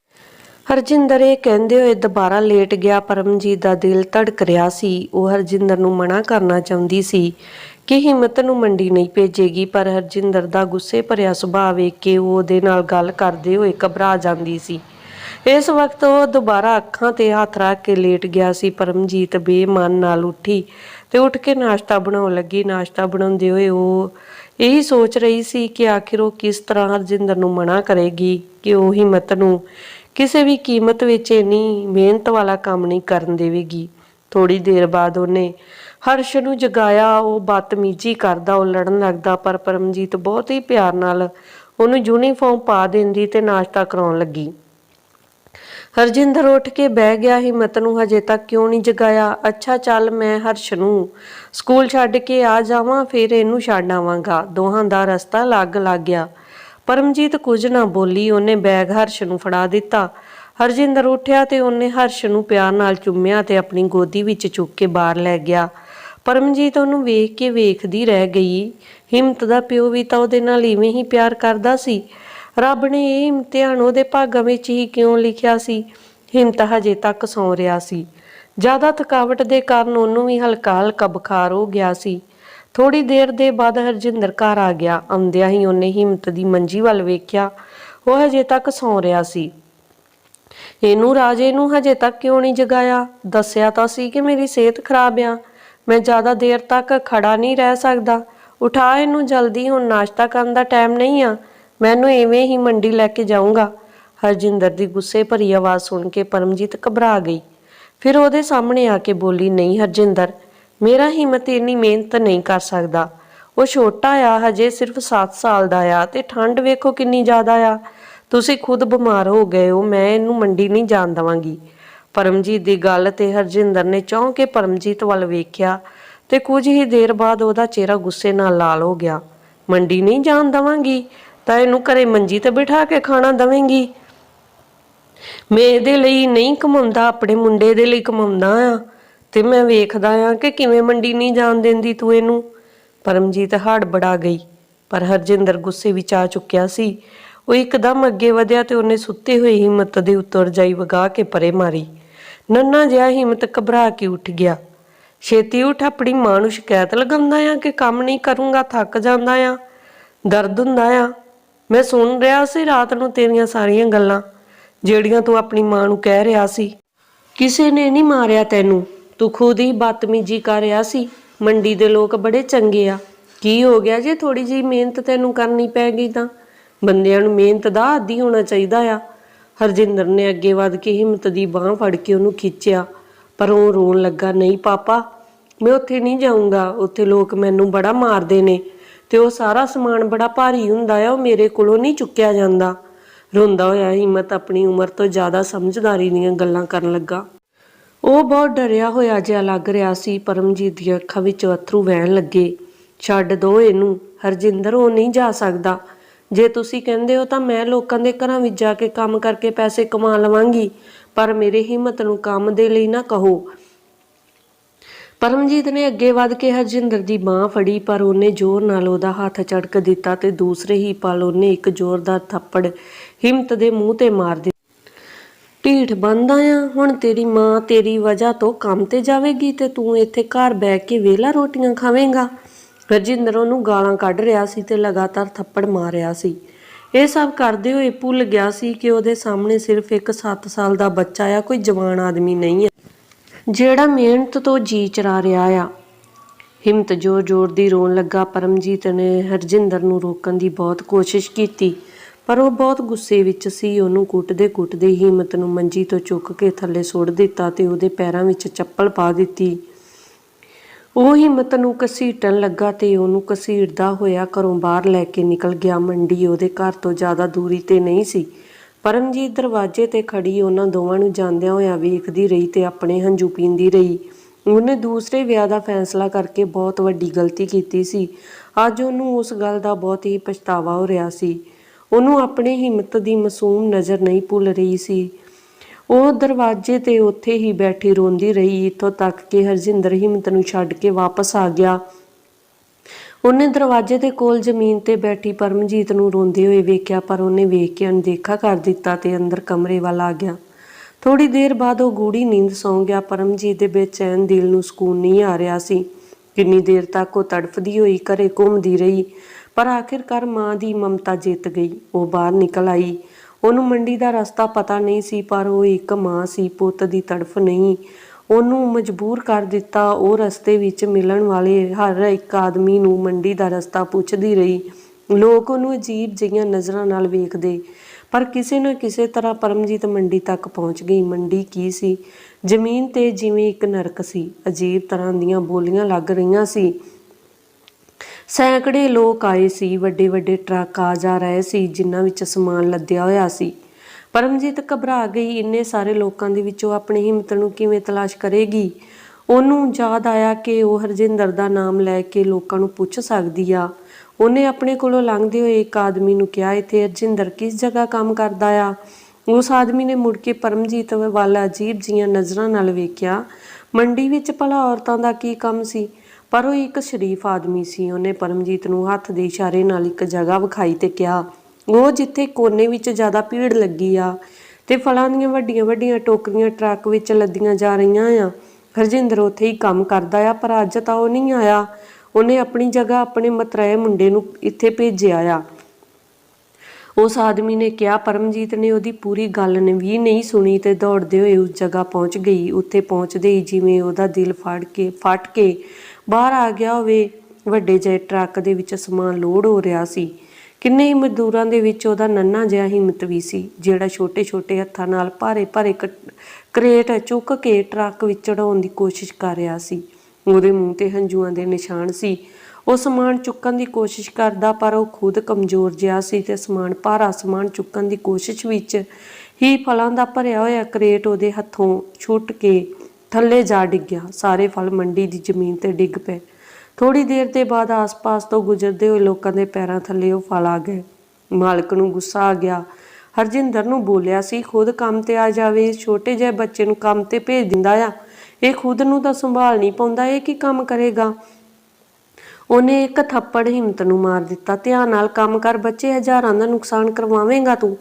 A: ਹਰਜਿੰਦਰ ਇਹ ਕਹਿੰਦੇ ਹੋਏ ਦੁਬਾਰਾ ਲੇਟ ਗਿਆ, ਪਰਮਜੀਤ ਦਾ ਦਿਲ ਧੜਕ ਰਿਹਾ ਸੀ। ਉਹ ਹਰਜਿੰਦਰ ਨੂੰ ਮਨਾ ਕਰਨਾ ਚਾਹੁੰਦੀ ਸੀ ਕਿ ਹਿੰਮਤ ਨੂੰ ਮੰਡੀ ਨਹੀਂ ਭੇਜੇਗੀ, ਪਰ ਹਰਜਿੰਦਰ ਦਾ ਗੁੱਸੇ ਭਰਿਆ ਸੁਭਾਅ ਵੇਖ ਕੇ ਉਹ ਉਹਦੇ ਨਾਲ ਗੱਲ ਕਰਦੇ ਹੋਏ ਘਬਰਾ ਜਾਂਦੀ ਸੀ। ਇਸ ਵਕਤ ਉਹ ਦੁਬਾਰਾ ਅੱਖਾਂ ਤੇ ਹੱਥ ਰੱਖ ਕੇ ਲੇਟ ਗਿਆ ਸੀ। ਪਰਮਜੀਤ ਬੇਮਨ ਨਾਲ ਉੱਠੀ ਤੇ ਉੱਠ ਕੇ ਨਾਸ਼ਤਾ ਬਣਾਉਣ ਲੱਗੀ। ਨਾਸ਼ਤਾ ਬਣਾਉਂਦੇ ਹੋਏ ਉਹ ਇਹੀ ਸੋਚ ਰਹੀ ਸੀ ਕਿ ਆਖਿਰ ਉਹ ਕਿਸ ਤਰ੍ਹਾਂ ਹਰਜਿੰਦਰ ਨੂੰ ਮਨਾ ਕਰੇਗੀ ਕਿ ਉਹ ਹਿੰਮਤ ਨੂੰ ਕਿਸੇ ਵੀ ਕੀਮਤ ਵਿੱਚ ਇੰਨੀ ਮਿਹਨਤ ਵਾਲਾ ਕੰਮ ਨਹੀਂ ਕਰਨ ਦੇਵੇਗੀ। ਥੋੜੀ ਦੇਰ ਬਾਅਦ ਉਹਨੇ ਹਰਸ਼ ਨੂੰ ਜਗਾਇਆ, ਉਹ ਬਦਤਮੀਜ਼ੀ ਕਰਦਾ, ਉਹ ਲੜਨ ਲੱਗਦਾ, ਪਰ ਪਰਮਜੀਤ ਬਹੁਤ ਹੀ ਪਿਆਰ ਨਾਲ ਉਹਨੂੰ ਯੂਨੀਫਾਰਮ ਪਾ ਦਿੰਦੀ ਤੇ ਨਾਸ਼ਤਾ ਕਰਾਉਣ ਲੱਗੀ। ਹਰਜਿੰਦਰ ਉੱਠ ਕੇ ਬਹਿ ਗਿਆ, ਹਿੰਮਤ ਨੂੰ ਹਜੇ ਤੱਕ ਕਿਉਂ ਨਹੀਂ ਜਗਾਇਆ? ਅੱਛਾ, ਚੱਲ ਮੈਂ ਹਰਸ਼ ਨੂੰ ਸਕੂਲ ਛੱਡ ਕੇ ਆ ਜਾਵਾਂ, ਫਿਰ ਇਹਨੂੰ ਛੱਡ ਆਵਾਂਗਾ। ਦੋਹਾਂ ਦਾ ਰਸਤਾ ਲੱਗ ਲੱਗ ਗਿਆ। ਪਰਮਜੀਤ ਕੁਝ ਨਾ ਬੋਲੀ, ਉਹਨੇ ਬੈਗ ਹਰਸ਼ ਨੂੰ ਫੜਾ ਦਿੱਤਾ। ਹਰਜਿੰਦਰ ਉੱਠਿਆ ਤੇ ਉਹਨੇ ਹਰਸ਼ ਨੂੰ ਪਿਆਰ ਨਾਲ ਚੁੰਮਿਆ ਤੇ ਆਪਣੀ ਗੋਦੀ ਵਿੱਚ ਚੁੱਕ ਕੇ ਬਾਹਰ ਲੈ ਗਿਆ। ਪਰਮਜੀਤ ਉਹਨੂੰ ਵੇਖ ਕੇ ਵੇਖਦੀ ਰਹਿ ਗਈ। ਹਿੰਮਤ ਦਾ ਪਿਓ ਵੀ ਤਾਂ ਉਹਦੇ ਨਾਲ ਇਵੇਂ ਹੀ ਪਿਆਰ ਕਰਦਾ ਸੀ। ਰੱਬ ਨੇ ਇਹ ਇਮਤਿਹਾਨ ਉਹਦੇ ਭਾਗਾਂ ਵਿੱਚ ਹੀ ਕਿਉਂ ਲਿਖਿਆ ਸੀ? ਹਿੰਮਤ ਹਜੇ ਤੱਕ ਸੌਂ ਰਿਹਾ ਸੀ। ਜ਼ਿਆਦਾ ਥਕਾਵਟ ਦੇ ਕਾਰਨ ਉਹਨੂੰ ਵੀ ਹਲਕਾ ਹਲਕਾ ਬੁਖਾਰ ਹੋ ਗਿਆ ਸੀ। ਥੋੜੀ ਦੇਰ ਦੇ ਬਾਅਦ ਹਰਜਿੰਦਰ ਘਰ ਆ ਗਿਆ। ਆਉਂਦਿਆਂ ਹੀ ਉਹਨੇ ਹਿੰਮਤ ਦੀ ਮੰਜੀ ਵੱਲ ਵੇਖਿਆ। ਉਹ ਹਜੇ ਤੱਕ ਸੌਂ ਰਿਹਾ ਸੀ। ਇਹਨੂੰ ਰਾਜੇ ਨੂੰ ਹਜੇ ਤੱਕ ਕਿਉਂ ਨਹੀਂ ਜਗਾਇਆ? ਦੱਸਿਆ ਤਾਂ ਸੀ ਕਿ ਮੇਰੀ ਸਿਹਤ ਖਰਾਬ ਆ। ਮੈਂ ਜ਼ਿਆਦਾ ਦੇਰ ਤੱਕ ਖੜਾ ਨਹੀਂ ਰਹਿ ਸਕਦਾ। ਉਠਾ ਇਹਨੂੰ ਜਲਦੀ, ਹੁਣ ਨਾਸ਼ਤਾ ਕਰਨ ਦਾ ਟਾਈਮ ਨਹੀਂ ਆ। ਮੈਨੂੰ ਐਵੇਂ ਹੀ ਮੰਡੀ ਲੈ ਕੇ ਜਾਊਂਗਾ। ਹਰਜਿੰਦਰ ਦੀ ਗੁੱਸੇ ਭਰੀ ਆਵਾਜ਼ ਸੁਣ ਕੇ ਪਰਮਜੀਤ ਘਬਰਾ ਗਈ। ਫਿਰ ਉਹਦੇ ਸਾਹਮਣੇ ਆ ਕੇ ਬੋਲੀ, ਨਹੀਂ ਹਰਜਿੰਦਰ ਮੇਰਾ ਹਿੰਮਤ ਇੰਨੀ ਮਿਹਨਤ ਨਹੀਂ ਕਰ ਸਕਦਾ। ਉਹ ਛੋਟਾ ਆ, ਹਜੇ ਸਿਰਫ 7 ਸਾਲ ਦਾ ਆ ਤੇ ਠੰਡ ਵੇਖੋ ਕਿੰਨੀ ਜ਼ਿਆਦਾ ਆ। ਤੁਸੀਂ ਖੁਦ ਬਿਮਾਰ ਹੋ ਗਏ ਹੋ, ਮੈਂ ਇਹਨੂੰ ਮੰਡੀ ਨਹੀਂ ਜਾਣ ਦਵਾਂਗੀ। ਪਰਮਜੀਤ ਦੀ ਗੱਲ ਤੇ ਹਰਜਿੰਦਰ ਨੇ ਚੌਂਕ ਕੇ ਪਰਮਜੀਤ ਵੱਲ ਵੇਖਿਆ ਤੇ ਕੁਝ ਹੀ ਦੇਰ ਬਾਅਦ ਉਹਦਾ ਚਿਹਰਾ ਗੁੱਸੇ ਨਾਲ ਲਾਲ ਹੋ ਗਿਆ। ਮੰਡੀ ਨਹੀਂ ਜਾਣ ਦਵਾਂਗੀ? ਤਾਂ ਇਹਨੂੰ ਘਰੇ ਮੰਜੀ ਤੇ ਬਿਠਾ ਕੇ ਖਾਣਾ ਦਵੇਂਗੀ? ਮੈਂ ਇਹਦੇ ਲਈ ਨਹੀਂ ਕਮਾਉਂਦਾ, ਆਪਣੇ ਮੁੰਡੇ ਦੇ ਲਈ ਕਮਾਉਂਦਾ ਆ। ਤੇ ਮੈਂ ਵੇਖਦਾ ਆ ਕਿ ਕਿਵੇਂ ਮੰਡੀ ਨਹੀਂ ਜਾਣ ਦਿੰਦੀ ਤੂੰ ਇਹਨੂੰ। ਪਰਮਜੀਤ ਹੜਬੜਾ ਗਈ, ਪਰ ਹਰਜਿੰਦਰ ਗੁੱਸੇ ਵਿੱਚ ਆ ਚੁੱਕਿਆ ਸੀ। ਉਹ ਇੱਕਦਮ ਅੱਗੇ ਵਧਿਆ ਤੇ ਉਹਨੇ ਸੁੱਤੇ ਹੋਏ ਹਿੰਮਤ ਦੇ ਉੱਤਰ ਜਾਈ ਵਗਾ ਕੇ ਪਰੇ ਮਾਰੀ। ਨੰਨਾ ਜਿਹਾ ਹਿੰਮਤ ਘਬਰਾ ਕੇ ਉੱਠ ਗਿਆ। ਛੇਤੀ ਉੱਠ, ਆਪਣੀ ਮਾਂ ਨੂੰ ਸ਼ਿਕਾਇਤ ਲਗਾਉਂਦਾ ਆ ਕਿ ਕੰਮ ਨਹੀਂ ਕਰੂੰਗਾ, ਥੱਕ ਜਾਂਦਾ ਆ, ਦਰਦ ਹੁੰਦਾ ਆ। ਮੈਂ ਸੁਣ ਰਿਹਾ ਸੀ ਰਾਤ ਨੂੰ ਤੇਰੀਆਂ ਸਾਰੀਆਂ ਗੱਲਾਂ, ਜਿਹੜੀਆਂ ਤੂੰ ਆਪਣੀ ਮਾਂ ਨੂੰ ਕਹਿ ਰਿਹਾ ਸੀ। ਕਿਸੇ ਨੇ ਨਹੀਂ ਮਾਰਿਆ ਤੈਨੂੰ। ਤੂੰ ਖੁਦ ਹੀ ਬਦਤਮੀਜੀ ਕਰ ਰਿਹਾ ਸੀ। ਮੰਡੀ ਦੇ ਲੋਕ ਬੜੇ ਚੰਗੇ ਆ। ਕੀ ਹੋ ਗਿਆ ਜੇ ਥੋੜੀ ਜਿਹੀ ਮਿਹਨਤ ਤੈਨੂੰ ਕਰਨੀ ਪੈ ਗਈ ਤਾਂ? ਬੰਦਿਆਂ ਨੂੰ ਮਿਹਨਤ ਦਾ ਆਦੀ ਹੋਣਾ ਚਾਹੀਦਾ ਆ। ਹਰਜਿੰਦਰ ਨੇ ਅੱਗੇ ਵੱਧ ਕੇ ਹਿੰਮਤ ਦੀ ਬਾਹ ਫੜ ਕੇ ਉਹਨੂੰ ਖਿੱਚਿਆ। ਪਰ ਉਹ ਰੋਣ ਲੱਗਾ, ਨਹੀਂ ਪਾਪਾ, ਮੈਂ ਉੱਥੇ ਨਹੀਂ ਜਾਊਂਗਾ। ਉੱਥੇ ਲੋਕ ਮੈਨੂੰ ਬੜਾ ਮਾਰਦੇ ਨੇ ਤੇ ਉਹ ਸਾਰਾ ਸਮਾਨ ਬੜਾ ਭਾਰੀ ਹੁੰਦਾ ਆ, ਉਹ ਮੇਰੇ ਕੋਲੋਂ ਨਹੀਂ ਚੁੱਕਿਆ ਜਾਂਦਾ। ਰੋਂਦਾ ਹੋਇਆ ਹਿੰਮਤ ਆਪਣੀ ਉਮਰ ਤੋਂ ਜ਼ਿਆਦਾ ਸਮਝਦਾਰੀ ਦੀਆਂ ਗੱਲਾਂ ਕਰਨ ਲੱਗਾ। ਉਹ ਬਹੁਤ ਡਰਿਆ ਹੋਇਆ ਜਿਹਾ ਲੱਗ ਰਿਹਾ ਸੀ, ਪਰਮਜੀਤ ਦੀਆਂ ਅੱਖਾਂ ਵਿੱਚੋਂ ਅਥਰੂ ਵਹਿਣ ਲੱਗੇ। ਛੱਡ ਦੋ ਇਹਨੂੰ, ਹਰਜਿੰਦਰ, ਉਹ ਨਹੀਂ ਜਾ ਸਕਦਾ। ਜੇ ਤੁਸੀਂ ਕਹਿੰਦੇ ਹੋ ਤਾਂ ਮੈਂ ਲੋਕਾਂ ਦੇ ਘਰਾਂ ਵਿੱਚ ਜਾ ਕੇ ਕੰਮ ਕਰਕੇ ਪੈਸੇ ਕਮਾ ਲਵਾਂਗੀ, ਪਰ ਮੇਰੇ ਹਿੰਮਤ ਨੂੰ ਕੰਮ ਦੇ ਲਈ ਨਾ ਕਹੋ। ਪਰਮਜੀਤ ਨੇ ਅੱਗੇ ਵੱਧ ਕੇ ਹਰਜਿੰਦਰ ਦੀ ਬਾਹ ਫੜੀ, ਪਰ ਉਹਨੇ ਜ਼ੋਰ ਨਾਲ ਉਹਦਾ ਹੱਥ ਝਟਕ ਦਿੱਤਾ ਤੇ ਦੂਸਰੇ ਹੀ ਪਲ ਉਹਨੇ ਇੱਕ ਜ਼ੋਰਦਾਰ ਥੱਪੜ ਹਿੰਮਤ ਦੇ ਮੂੰਹ ਤੇ ਮਾਰ ਦਿੱਤਾ। ਢੀਠ ਬੰਦਾ ਆ। ਹੁਣ ਤੇਰੀ ਮਾਂ ਤੇਰੀ ਵਜ੍ਹਾ ਤੋਂ ਕੰਮ ਤੇ ਜਾਵੇਗੀ ਤੇ ਤੂੰ ਇੱਥੇ ਘਰ ਬੈ ਕੇ ਵੇਲਾ ਰੋਟੀਆਂ ਖਾਵੇਂਗਾ। ਹਰਜਿੰਦਰ ਉਹਨੂੰ ਗਾਲਾਂ ਕੱਢ ਰਿਹਾ ਸੀ ਤੇ ਲਗਾਤਾਰ ਥੱਪੜ ਮਾਰ ਰਿਹਾ ਸੀ। ਇਹ ਸਭ ਕਰਦੇ ਹੋਏ ਭੁੱਲ ਗਿਆ ਸੀ ਕਿ ਉਹਦੇ ਸਾਹਮਣੇ ਸਿਰਫ ਇੱਕ 7 ਸਾਲ ਦਾ ਬੱਚਾ ਆ, ਕੋਈ ਜਵਾਨ ਆਦਮੀ ਨਹੀਂ ਹੈ ਜਿਹੜਾ ਮਿਹਨਤ ਤੋਂ ਜੀ ਚਰਾ ਰਿਹਾ ਆ। ਹਿੰਮਤ ਜੋਰ ਜੋਰ ਦੀ ਰੋਣ ਲੱਗਾ, ਪਰਮਜੀਤ ਨੇ ਹਰਜਿੰਦਰ ਨੂੰ ਰੋਕਣ ਦੀ ਬਹੁਤ ਕੋਸ਼ਿਸ਼ ਕੀਤੀ। ਪਰ ਉਹ ਬਹੁਤ ਗੁੱਸੇ ਵਿੱਚ ਸੀ। ਉਹਨੂੰ ਕੁੱਟਦੇ ਕੁੱਟਦੇ ਹਿੰਮਤ ਨੂੰ ਮੰਜੀ ਤੋਂ ਚੁੱਕ ਕੇ ਥੱਲੇ ਸੁੱਟ ਦਿੱਤਾ ਤੇ ਉਹਦੇ ਪੈਰਾਂ ਵਿੱਚ ਚੱਪਲ ਪਾ ਦਿੱਤੀ। ਉਹ ਹਿੰਮਤ ਨੂੰ ਘਸੀਟਣ ਲੱਗਾ ਤੇ ਉਹਨੂੰ ਘਸੀੜਦਾ ਹੋਇਆ ਘਰੋਂ ਬਾਹਰ ਲੈ ਕੇ ਨਿਕਲ ਗਿਆ। ਮੰਡੀ ਉਹਦੇ ਘਰ ਤੋਂ ਜ਼ਿਆਦਾ ਦੂਰੀ ਤੇ ਨਹੀਂ ਸੀ। ਪਰਮਜੀਤ ਦਰਵਾਜ਼ੇ ਤੇ ਖੜੀ ਉਹਨਾਂ ਦੋਵਾਂ ਨੂੰ ਜਾਂਦਿਆਂ ਹੋਇਆ ਵੇਖਦੀ ਰਹੀ ਤੇ ਆਪਣੇ ਹੰਝੂ ਪੀਂਦੀ ਰਹੀ। ਉਹਨੇ ਦੂਸਰੇ ਵਿਆਹ ਦਾ ਫੈਸਲਾ ਕਰਕੇ ਬਹੁਤ ਵੱਡੀ ਗਲਤੀ ਕੀਤੀ ਸੀ। ਅੱਜ ਉਹਨੂੰ ਉਸ ਗੱਲ ਦਾ ਬਹੁਤ ਹੀ ਪਛਤਾਵਾ ਹੋ ਰਿਹਾ ਸੀ। ਉਹਨੂੰ ਆਪਣੇ ਹਿੰਮਤ ਦੀ ਮਾਸੂਮ ਨਜ਼ਰ ਨਹੀਂ ਭੁੱਲ ਰਹੀ ਸੀ। ਉਹ ਦਰਵਾਜ਼ੇ ਤੇ ਉੱਥੇ ਹੀ ਬੈਠੀ ਰੋਂਦੀ ਰਹੀ, ਇੱਥੋਂ ਤੱਕ ਕਿ ਹਰਜਿੰਦਰ ਹਿੰਮਤ ਨੂੰ ਛੱਡ ਕੇ ਵਾਪਸ ਆ ਗਿਆ। ਉਹਨੇ ਦਰਵਾਜ਼ੇ ਦੇ ਕੋਲ ਜ਼ਮੀਨ ਤੇ ਬੈਠੀ ਪਰਮਜੀਤ ਨੂੰ ਰੋਂਦੇ ਹੋਏ ਵੇਖਿਆ, ਪਰ ਉਹਨੇ ਵੇਖ ਕੇ ਅਣਦੇਖਾ ਕਰ ਦਿੱਤਾ ਤੇ ਅੰਦਰ ਕਮਰੇ ਵੱਲ ਆ ਗਿਆ। ਥੋੜੀ ਦੇਰ ਬਾਅਦ ਉਹ ਗੂੜੀ ਨੀਂਦ ਸੌਂ ਗਿਆ। ਪਰਮਜੀਤ ਦੇ ਬੇਚੈਨ ਦਿਲ ਨੂੰ ਸਕੂਨ ਨਹੀਂ ਆ ਰਿਹਾ ਸੀ। ਕਿੰਨੀ ਦੇਰ ਤੱਕ ਉਹ ਤੜਫਦੀ ਹੋਈ ਘਰੇ ਘੁੰਮਦੀ ਰਹੀ। ਪਰ ਆਖਿਰਕਾਰ ਮਾਂ ਦੀ ਮਮਤਾ ਜਿੱਤ ਗਈ, ਉਹ ਬਾਹਰ ਨਿਕਲ ਆਈ। ਉਹਨੂੰ ਮੰਡੀ ਦਾ ਰਸਤਾ ਪਤਾ ਨਹੀਂ ਸੀ, ਪਰ ਉਹ ਇੱਕ ਮਾਂ ਸੀ, ਪੁੱਤ ਦੀ ਤੜਫ ਨਹੀਂ। ਉਹਨੂੰ ਮਜਬੂਰ ਕਰ ਦਿੱਤਾ, ਉਹ ਰਸਤੇ ਵਿੱਚ ਮਿਲਣ ਵਾਲੇ ਹਰ ਇੱਕ ਆਦਮੀ ਨੂੰ ਮੰਡੀ ਦਾ ਰਸਤਾ ਪੁੱਛਦੀ ਰਹੀ। ਲੋਕ ਉਹਨੂੰ ਅਜੀਬ ਜਿਹੀਆਂ ਨਜ਼ਰਾਂ ਨਾਲ ਵੇਖਦੇ, ਪਰ ਕਿਸੇ ਨਾ ਕਿਸੇ ਤਰ੍ਹਾਂ ਪਰਮਜੀਤ ਮੰਡੀ ਤੱਕ ਪਹੁੰਚ ਗਈ। ਮੰਡੀ ਕੀ ਸੀ? ਜ਼ਮੀਨ ਤੇ ਜਿਵੇਂ ਇੱਕ ਨਰਕ ਸੀ, ਅਜੀਬ ਤਰ੍ਹਾਂ ਦੀਆਂ ਬੋਲੀਆਂ ਲੱਗ ਰਹੀਆਂ ਸੀ। ਸੈਂਕੜੇ ਲੋਕ ਆਏ ਸੀ, ਵੱਡੇ ਵੱਡੇ ਟਰੱਕ ਆ ਜਾ ਰਹੇ ਸੀ, ਜਿਨ੍ਹਾਂ ਵਿੱਚ ਸਮਾਨ ਲੱਦਿਆ ਹੋਇਆ ਸੀ। ਪਰਮਜੀਤ ਘਬਰਾ ਗਈ, ਇੰਨੇ ਸਾਰੇ ਲੋਕਾਂ ਦੇ ਵਿੱਚੋਂ ਆਪਣੀ ਹਿੰਮਤ ਨੂੰ ਕਿਵੇਂ ਤਲਾਸ਼ ਕਰੇਗੀ? ਉਹਨੂੰ ਯਾਦ ਆਇਆ ਕਿ ਉਹ ਹਰਜਿੰਦਰ ਦਾ ਨਾਮ ਲੈ ਕੇ ਲੋਕਾਂ ਨੂੰ ਪੁੱਛ ਸਕਦੀ ਆ। ਉਹਨੇ ਆਪਣੇ ਕੋਲੋਂ ਲੰਘਦੇ ਹੋਏ ਇੱਕ ਆਦਮੀ ਨੂੰ ਕਿਹਾ, ਇੱਥੇ ਹਰਜਿੰਦਰ ਕਿਸ ਜਗ੍ਹਾ ਕੰਮ ਕਰਦਾ ਆ? ਉਸ ਆਦਮੀ ਨੇ ਮੁੜ ਕੇ ਪਰਮਜੀਤ ਵੱਲ ਅਜੀਬ ਜੀਆਂ ਨਜ਼ਰਾਂ ਨਾਲ ਵੇਖਿਆ। ਮੰਡੀ ਵਿੱਚ ਭਲਾ ਔਰਤਾਂ ਦਾ ਕੀ ਕੰਮ ਸੀ? ਪਰ ਉਹ ਇੱਕ ਸ਼ਰੀਫ ਆਦਮੀ ਸੀ। ਉਹਨੇ ਪਰਮਜੀਤ ਨੂੰ ਹੱਥ ਦੇ ਇਸ਼ਾਰੇ ਨਾਲ ਇੱਕ ਜਗ੍ਹਾ ਵਿਖਾਈ ਤੇ ਕਿਹਾ, ਉਹ ਜਿੱਥੇ ਕੋਨੇ ਵਿੱਚ ਜ਼ਿਆਦਾ ਭੀੜ ਲੱਗੀ ਆ ਤੇ ਫਲਾਂ ਦੀਆਂ ਵੱਡੀਆਂ ਵੱਡੀਆਂ ਟੋਕਰੀਆਂ ਟਰੱਕ ਵਿੱਚ ਲੱਦੀਆਂ ਜਾ ਰਹੀਆਂ ਆ, ਹਰਜਿੰਦਰ ਉੱਥੇ ਹੀ ਕੰਮ ਕਰਦਾ ਆ, ਪਰ ਅੱਜ ਤਾਂ ਉਹ ਨਹੀਂ ਆਇਆ। ਉਹਨੇ ਆਪਣੀ ਜਗ੍ਹਾ ਆਪਣੇ ਮਤਰਾਏ ਮੁੰਡੇ ਨੂੰ ਇੱਥੇ ਭੇਜਿਆ ਆ। ਉਸ ਆਦਮੀ ਨੇ ਕਿਹਾ, ਪਰਮਜੀਤ ਨੇ ਉਹਦੀ ਪੂਰੀ ਗੱਲ ਨੇ ਵੀ ਨਹੀਂ ਸੁਣੀ ਤੇ ਦੌੜਦੇ ਹੋਏ ਉਸ ਜਗ੍ਹਾ ਪਹੁੰਚ ਗਈ। ਉੱਥੇ ਪਹੁੰਚਦੇ ਹੀ ਜਿਵੇਂ ਉਹਦਾ ਦਿਲ ਫੜ ਕੇ, ਫਟ ਕੇ ਬਾਹਰ ਆ ਗਿਆ ਹੋਵੇ, ਵੱਡੇ ਜਿਹੇ ਟਰੱਕ ਦੇ ਵਿੱਚ ਸਮਾਨ ਲੋਡ ਹੋ ਰਿਹਾ ਸੀ। ਕਿੰਨੇ ਹੀ ਮਜ਼ਦੂਰਾਂ ਦੇ ਵਿੱਚ ਉਹਦਾ ਨੰਨਾ ਜਿਹਾ ਹਿੰਮਤ ਵੀ ਸੀ, ਜਿਹੜਾ ਛੋਟੇ-ਛੋਟੇ ਹੱਥਾਂ ਨਾਲ ਭਾਰੇ-ਭਾਰੇ ਕ- ਕਰੇਟ ਚੁੱਕ ਕੇ ਟਰੱਕ ਵਿੱਚ ਚੜਾਉਣ ਦੀ ਕੋਸ਼ਿਸ਼ ਕਰ ਰਿਹਾ ਸੀ। ਉਹਦੇ ਮੂੰਹ ਤੇ ਹੰਝੂਆਂ ਦੇ ਨਿਸ਼ਾਨ ਸੀ। ਉਹ ਸਮਾਨ ਚੁੱਕਣ ਦੀ ਕੋਸ਼ਿਸ਼ ਕਰਦਾ, ਪਰ ਉਹ ਖੁਦ ਕਮਜ਼ੋਰ ਜਿਹਾ ਸੀ ਤੇ ਸਮਾਨ, ਭਾਰਾ ਸਮਾਨ ਚੁੱਕਣ ਦੀ ਕੋਸ਼ਿਸ਼ ਵਿੱਚ ਹੀ ਫਲਾਂ ਦਾ ਭਰਿਆ ਹੋਇਆ ਕਰੇਟ ਉਹਦੇ ਹੱਥੋਂ ਛੁੱਟ ਕੇ ਥੱਲੇ ਜਾ ਡਿੱਗਿਆ। ਸਾਰੇ ਫਲ ਮੰਡੀ ਦੀ ਜ਼ਮੀਨ ਤੇ ਡਿੱਗ ਪਏ। ਥੋੜੀ ਦੇਰ ਦੇ ਬਾਅਦ ਆਸ-ਪਾਸ ਤੋਂ ਗੁਜ਼ਰਦੇ ਹੋਏ ਲੋਕਾਂ ਦੇ ਪੈਰਾਂ ਥੱਲੇ ਉਹ ਫਲ ਆ ਗਏ। ਮਾਲਕ ਨੂੰ ਗੁੱਸਾ ਆ ਗਿਆ। ਹਰਜਿੰਦਰ ਨੂੰ ਬੋਲਿਆ, ਸੀ, ਖੁਦ ਕੰਮ ਤੇ ਆ ਜਾਵੇ। ਛੋਟੇ ਜਿਹੇ ਬੱਚੇ ਨੂੰ ਕੰਮ ਤੇ ਭੇਜ ਦਿੰਦਾ ਆ। ਇਹ ਖੁਦ ਨੂੰ ਤਾਂ ਸੰਭਾਲ ਨਹੀਂ ਪਾਉਂਦਾ, ਇਹ ਕੀ ਕੰਮ ਕਰੇਗਾ? ਉਹਨੇ ਇੱਕ ਥੱਪੜ ਹਿੰਮਤ ਨੂੰ ਮਾਰ ਦਿੱਤਾ। ਧਿਆਨ ਨਾਲ ਕੰਮ ਕਰ ਬੱਚੇ, ਹਜ਼ਾਰਾਂ ਦਾ ਨੁਕਸਾਨ ਕਰਵਾਵੇਂਗਾ ਤੂੰ।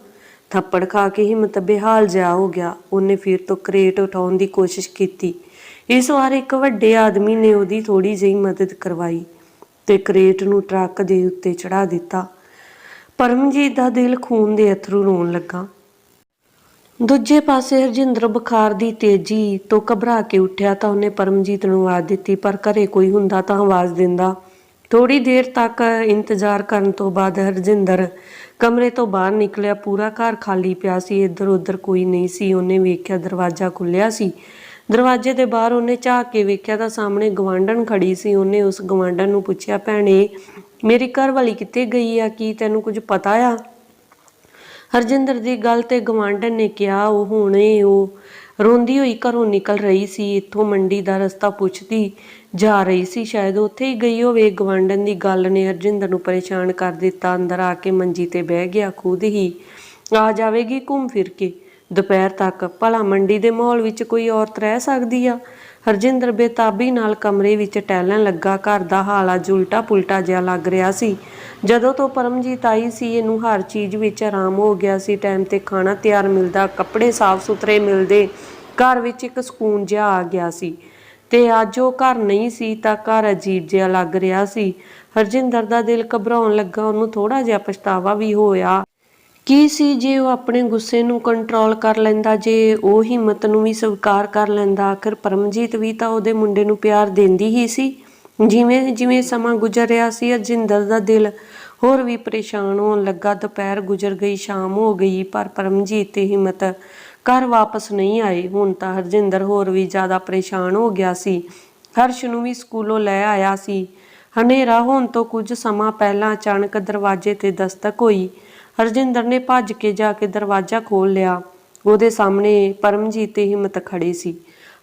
A: ਥੱਪੜ ਖਾ ਕੇ ਹਿੰਮਤ ਬੇਹਾਲ ਜਿਹਾ ਹੋ ਗਿਆ। ਉਹਨੇ ਫਿਰ ਤੋਂ ਕਰੇਟ ਉਠਾਉਣ ਦੀ ਕੋਸ਼ਿਸ਼ ਕੀਤੀ। ਇਸ ਵਾਰ ਇੱਕ ਵੱਡੇ ਆਦਮੀ ਨੇ ਉਹਦੀ ਥੋੜੀ ਜਿਹੀ ਮਦਦ ਕਰਵਾਈ ਤੇ ਕਰੇਟ ਨੂੰ ਟਰੱਕ ਦੇ ਉੱਤੇ ਚੜਾ ਦਿੱਤਾ। ਪਰਮਜੀਤ ਦਾ ਦਿਲ ਖੂਨ ਦੇ ਅਥਰੂ ਰੋਣ ਲੱਗਾ। ਦੂਜੇ ਪਾਸੇ ਹਰਜਿੰਦਰ ਬੁਖਾਰ ਦੀ ਤੇਜ਼ੀ ਤੋਂ ਘਬਰਾ ਕੇ ਉੱਠਿਆ ਤਾਂ ਉਹਨੇ ਪਰਮਜੀਤ ਨੂੰ ਆਵਾਜ਼ ਦਿੱਤੀ, ਪਰ ਘਰੇ ਕੋਈ ਹੁੰਦਾ ਤਾਂ ਆਵਾਜ਼ ਦਿੰਦਾ। ਥੋੜੀ ਦੇਰ ਤੱਕ ਇੰਤਜ਼ਾਰ ਕਰਨ ਤੋਂ ਬਾਅਦ ਹਰਜਿੰਦਰ ਕਮਰੇ ਤੋਂ ਬਾਹਰ ਨਿਕਲਿਆ, ਪੂਰਾ ਘਰ ਖਾਲੀ ਪਿਆ ਸੀ ਇੱਧਰ ਉੱਧਰ ਕੋਈ ਨਹੀਂ ਸੀ, ਉਹਨੇ ਵੇਖਿਆ ਦਰਵਾਜ਼ਾ ਖੁੱਲਿਆ ਸੀ। ਦਰਵਾਜ਼ੇ ਦੇ ਬਾਹਰ ਉਹਨੇ ਝਾਕ ਕੇ ਵੇਖਿਆ ਤਾਂ ਸਾਹਮਣੇ ਗਵਾਂਢਣ ਖੜੀ ਸੀ, ਉਹਨੇ ਉਸ ਗਵਾਂਢਣ ਨੂੰ ਪੁੱਛਿਆ, ਭੈਣੇ, ਮੇਰੀ ਘਰਵਾਲੀ ਕਿੱਥੇ ਗਈ ਆ? ਕੀ ਤੈਨੂੰ ਕੁਝ ਪਤਾ ਆ? ਹਰਜਿੰਦਰ ਦੀ ਗੱਲ ਤੇ ਗਵਾਂਢਣ ਨੇ ਕਿਹਾ, ਉਹ ਹੁਣੇ, ਉਹ ਰੋਂਦੀ ਹੋਈ ਘਰੋਂ ਨਿਕਲ ਰਹੀ ਸੀ, ਇੱਥੋਂ ਮੰਡੀ ਦਾ ਰਸਤਾ ਪੁੱਛਦੀ ਜਾ ਰਹੀ ਸੀ, ਸ਼ਾਇਦ ਉੱਥੇ ਹੀ ਗਈ ਹੋਵੇ। ਗਵਾਂਢਣ ਦੀ ਗੱਲ ਨੇ ਅਰਜਿੰਦਰ ਨੂੰ ਪਰੇਸ਼ਾਨ ਕਰ ਦਿੱਤਾ। ਅੰਦਰ ਆ ਕੇ ਮੰਜੀ ਤੇ ਬਹਿ ਗਿਆ, ਖੁਦ ਹੀ ਆ ਜਾਵੇਗੀ ਘੁੰਮ ਫਿਰ ਕੇ। ਦੁਪਹਿਰ ਤੱਕ, ਭਲਾ ਮੰਡੀ ਦੇ ਮਾਹੌਲ ਵਿੱਚ ਕੋਈ ਔਰਤ ਰਹਿ ਸਕਦੀ ਆ? ਹਰਜਿੰਦਰ ਬੇਤਾਬੀ ਨਾਲ ਕਮਰੇ ਵਿੱਚ ਟਹਿਲਣ ਲੱਗਾ। ਘਰ ਦਾ ਹਾਲ ਅੱਜ ਉਲਟਾ ਪੁਲਟਾ ਜਿਹਾ ਲੱਗ ਰਿਹਾ ਸੀ। ਜਦੋਂ ਤੋਂ ਪਰਮਜੀਤ ਆਈ ਸੀ, ਇਹਨੂੰ ਹਰ ਚੀਜ਼ ਵਿੱਚ ਆਰਾਮ ਹੋ ਗਿਆ ਸੀ। ਟਾਈਮ ਤੇ ਖਾਣਾ ਤਿਆਰ ਮਿਲਦਾ, ਕੱਪੜੇ ਸਾਫ਼ ਸੁਥਰੇ ਮਿਲਦੇ, ਘਰ ਵਿੱਚ ਇੱਕ ਸਕੂਨ ਜਿਹਾ ਆ ਗਿਆ ਸੀ। ਤੇ ਅੱਜ ਉਹ ਘਰ ਨਹੀਂ ਸੀ ਤਾਂ ਘਰ ਅਜੀਬ ਜਿਹਾ ਲੱਗ ਰਿਹਾ ਸੀ। ਹਰਜਿੰਦਰ ਦਾ ਦਿਲ ਘਬਰਾਉਣ ਲੱਗਾ, ਉਹਨੂੰ ਥੋੜਾ ਜਿਹਾ ਪਛਤਾਵਾ ਵੀ ਹੋਇਆ। ਕੀ ਸੀ ਜੇ ਉਹ ਆਪਣੇ ਗੁੱਸੇ ਨੂੰ ਕੰਟਰੋਲ ਕਰ ਲੈਂਦਾ, ਜੇ ਉਹ ਹਿੰਮਤ ਨੂੰ ਵੀ ਸਵੀਕਾਰ ਕਰ ਲੈਂਦਾ? ਆਖਰ ਪਰਮਜੀਤ ਵੀ ਤਾਂ ਉਹਦੇ ਮੁੰਡੇ ਨੂੰ ਪਿਆਰ ਦਿੰਦੀ ਹੀ ਸੀ। ਜਿਵੇਂ ਜਿਵੇਂ ਸਮਾਂ ਗੁਜ਼ਰ ਰਿਹਾ ਸੀ, ਅਰਜਿੰਦਰ ਦਾ ਦਿਲ ਹੋਰ ਵੀ ਪਰੇਸ਼ਾਨ ਹੋਣ ਲੱਗਾ। ਦੁਪਹਿਰ ਗੁਜ਼ਰ ਗਈ, ਸ਼ਾਮ ਹੋ ਗਈ, ਪਰ ਪਰਮਜੀਤ ਤੇ ਹਿੰਮਤ ਘਰ ਵਾਪਸ ਨਹੀਂ ਆਏ ਹੁਣ ਤਾਂ ਹਰਜਿੰਦਰ ਹੋਰ ਵੀ ਜ਼ਿਆਦਾ ਪਰੇਸ਼ਾਨ ਹੋ ਗਿਆ ਸੀ। ਹਰਸ਼ ਨੂੰ ਵੀ ਸਕੂਲੋਂ ਲੈ ਆਇਆ ਸੀ। ਹਨੇਰਾ ਹੋਣ ਤੋਂ ਕੁਝ ਸਮਾਂ ਪਹਿਲਾਂ ਅਚਾਨਕ ਦਰਵਾਜ਼ੇ ਤੇ ਦਸਤਕ ਹੋਈ। ਹਰਜਿੰਦਰ ਨੇ ਭੱਜ ਕੇ ਜਾ ਕੇ ਦਰਵਾਜ਼ਾ ਖੋਲ੍ਹ ਲਿਆ। ਉਹਦੇ ਸਾਹਮਣੇ ਪਰਮਜੀਤ ਤੇ ਹਿੰਮਤ ਖੜੇ ਸੀ।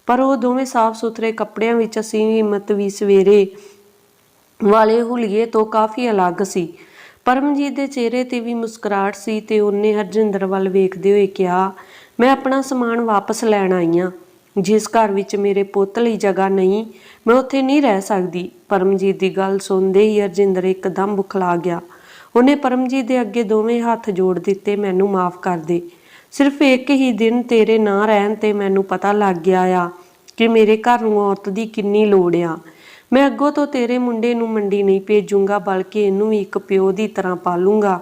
A: ਪਰ ਉਹ ਦੋਵੇਂ ਸਾਫ਼ ਸੁਥਰੇ ਕੱਪੜਿਆਂ ਵਿੱਚ ਅਸੀਂ ਹਿੰਮਤ ਵੀ ਸਵੇਰੇ ਵਾਲੇ ਹੁਲੀਏ ਤੋਂ ਕਾਫੀ ਅਲੱਗ ਸੀ। ਪਰਮਜੀਤ ਦੇ ਚਿਹਰੇ ਤੇ ਵੀ ਮੁਸਕਰਾਹਟ ਸੀ ਤੇ ਉਹਨੇ ਹਰਜਿੰਦਰ ਵੱਲ ਵੇਖਦੇ ਹੋਏ ਕਿਹਾ, ਮੈਂ ਆਪਣਾ ਸਮਾਨ ਵਾਪਸ ਲੈਣ ਆਈ ਹਾਂ ਜਿਸ ਘਰ ਵਿੱਚ ਮੇਰੇ ਪੁੱਤ ਲਈ ਜਗ੍ਹਾ ਨਹੀਂ, ਮੈਂ ਉੱਥੇ ਨਹੀਂ ਰਹਿ ਸਕਦੀ। ਪਰਮਜੀਤ ਦੀ ਗੱਲ ਸੁਣਦੇ ਹੀ ਹਰਜਿੰਦਰ ਇੱਕਦਮ ਬੁਖਲਾ ਗਿਆ। ਉਹਨੇ ਪਰਮਜੀਤ ਦੇ ਅੱਗੇ ਦੋਵੇਂ ਹੱਥ ਜੋੜ ਦਿੱਤੇ, ਮੈਨੂੰ ਮਾਫ ਕਰ ਦੇ। ਸਿਰਫ ਇੱਕ ਹੀ ਦਿਨ ਤੇਰੇ ਨਾ ਰਹਿਣ ਤੇ ਮੈਨੂੰ ਪਤਾ ਲੱਗ ਗਿਆ ਆ ਕਿ ਮੇਰੇ ਘਰ ਨੂੰ ਔਰਤ ਦੀ ਕਿੰਨੀ ਲੋੜ ਆ। ਮੈਂ ਅੱਗੋਂ ਤੋਂ ਤੇਰੇ ਮੁੰਡੇ ਨੂੰ ਮੰਡੀ ਨਹੀਂ ਭੇਜੂੰਗਾ, ਬਲਕਿ ਇਹਨੂੰ ਵੀ ਇੱਕ ਪਿਓ ਦੀ ਤਰ੍ਹਾਂ ਪਾਲੂੰਗਾ।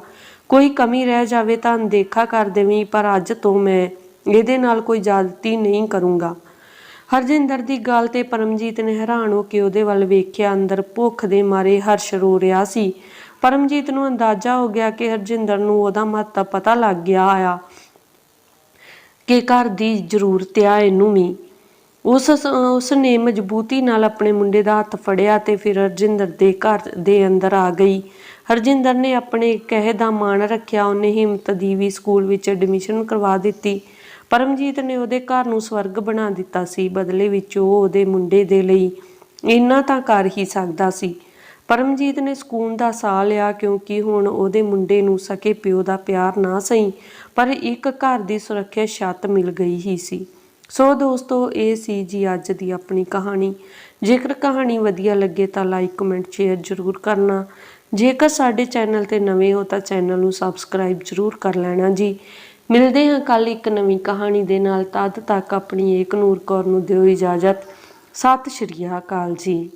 A: ਕੋਈ ਕਮੀ ਰਹਿ ਜਾਵੇ ਤਾਂ ਅਨਦੇਖਾ ਕਰ ਦੇਵੀਂ, ਪਰ ਅੱਜ ਤੋਂ ਮੈਂ ਇਹਦੇ ਨਾਲ ਕੋਈ ਜ਼ਿਆਦਤੀ ਨਹੀਂ ਕਰੂੰਗਾ। ਹਰਜਿੰਦਰ ਦੀ ਗੱਲ ਤੇ ਪਰਮਜੀਤ ਨੇ ਹੈਰਾਨ ਹੋ ਕੇ ਉਹਦੇ ਵੱਲ ਵੇਖਿਆ। ਅੰਦਰ ਭੁੱਖ ਦੇ ਮਾਰੇ ਹਰਸ਼ ਰੋ ਰਿਹਾ ਸੀ। ਪਰਮਜੀਤ ਨੂੰ ਅੰਦਾਜ਼ਾ ਹੋ ਗਿਆ ਕਿ ਹਰਜਿੰਦਰ ਨੂੰ ਉਹਦਾ ਮਹੱਤਵ ਪਤਾ ਲੱਗ ਗਿਆ ਆ ਕਿ ਘਰ ਦੀ ਜ਼ਰੂਰਤ ਆ ਇਹਨੂੰ ਵੀ। ਉਸ ਉਸ ਨੇ ਮਜ਼ਬੂਤੀ ਨਾਲ ਆਪਣੇ ਮੁੰਡੇ ਦਾ ਹੱਥ ਫੜਿਆ ਤੇ ਫਿਰ ਹਰਜਿੰਦਰ ਦੇ ਘਰ ਦੇ ਅੰਦਰ ਆ ਗਈ। ਹਰਜਿੰਦਰ ਨੇ ਆਪਣੇ ਕਹੇ ਦਾ ਮਾਣ ਰੱਖਿਆ, ਉਹਨੇ ਹਿੰਮਤ ਦੀ ਵੀ ਸਕੂਲ ਵਿੱਚ ਐਡਮਿਸ਼ਨ ਕਰਵਾ ਦਿੱਤੀ। ਪਰਮਜੀਤ ਨੇ ਉਹਦੇ ਘਰ ਨੂੰ ਸਵਰਗ ਬਣਾ ਦਿੱਤਾ ਸੀ। ਬਦਲੇ ਵਿੱਚ ਉਹ ਉਹਦੇ ਮੁੰਡੇ ਦੇ ਲਈ ਇੰਨਾ ਤਾਂ ਕਰ ਹੀ ਸਕਦਾ ਸੀ। ਪਰਮਜੀਤ ਨੇ ਸਕੂਨ ਦਾ ਸਾਹ ਲਿਆ ਕਿਉਂਕਿ ਹੁਣ ਉਹਦੇ ਮੁੰਡੇ ਨੂੰ ਸਕੇ ਪਿਓ ਦਾ ਪਿਆਰ ਨਾ ਸਹੀ, ਪਰ ਇੱਕ ਘਰ ਦੀ ਸੁਰੱਖਿਆ ਛੱਤ ਮਿਲ ਗਈ ਹੀ ਸੀ। ਸੋ ਦੋਸਤੋ, ਇਹ ਸੀ ਜੀ ਅੱਜ ਦੀ ਆਪਣੀ ਕਹਾਣੀ। ਜੇਕਰ ਕਹਾਣੀ ਵਧੀਆ ਲੱਗੇ ਤਾਂ ਲਾਈਕ, ਕਮੈਂਟ, ਸ਼ੇਅਰ ਜ਼ਰੂਰ ਕਰਨਾ। ਜੇਕਰ ਸਾਡੇ ਚੈਨਲ ਤੇ ਨਵੇਂ ਹੋ ਤਾਂ ਚੈਨਲ ਨੂੰ ਸਬਸਕ੍ਰਾਈਬ ਜ਼ਰੂਰ ਕਰ ਲੈਣਾ ਜੀ। ਮਿਲਦੇ ਹਾਂ ਕੱਲ ਇੱਕ ਨਵੀਂ ਕਹਾਣੀ ਦੇ ਨਾਲ। ਤਦ ਤੱਕ ਆਪਣੀ ਏਕ ਨੂਰ ਕੌਰ ਨੂੰ ਦਿਓ ਇਜਾਜ਼ਤ। ਸਤਿ ਸ਼੍ਰੀ ਅਕਾਲ ਜੀ।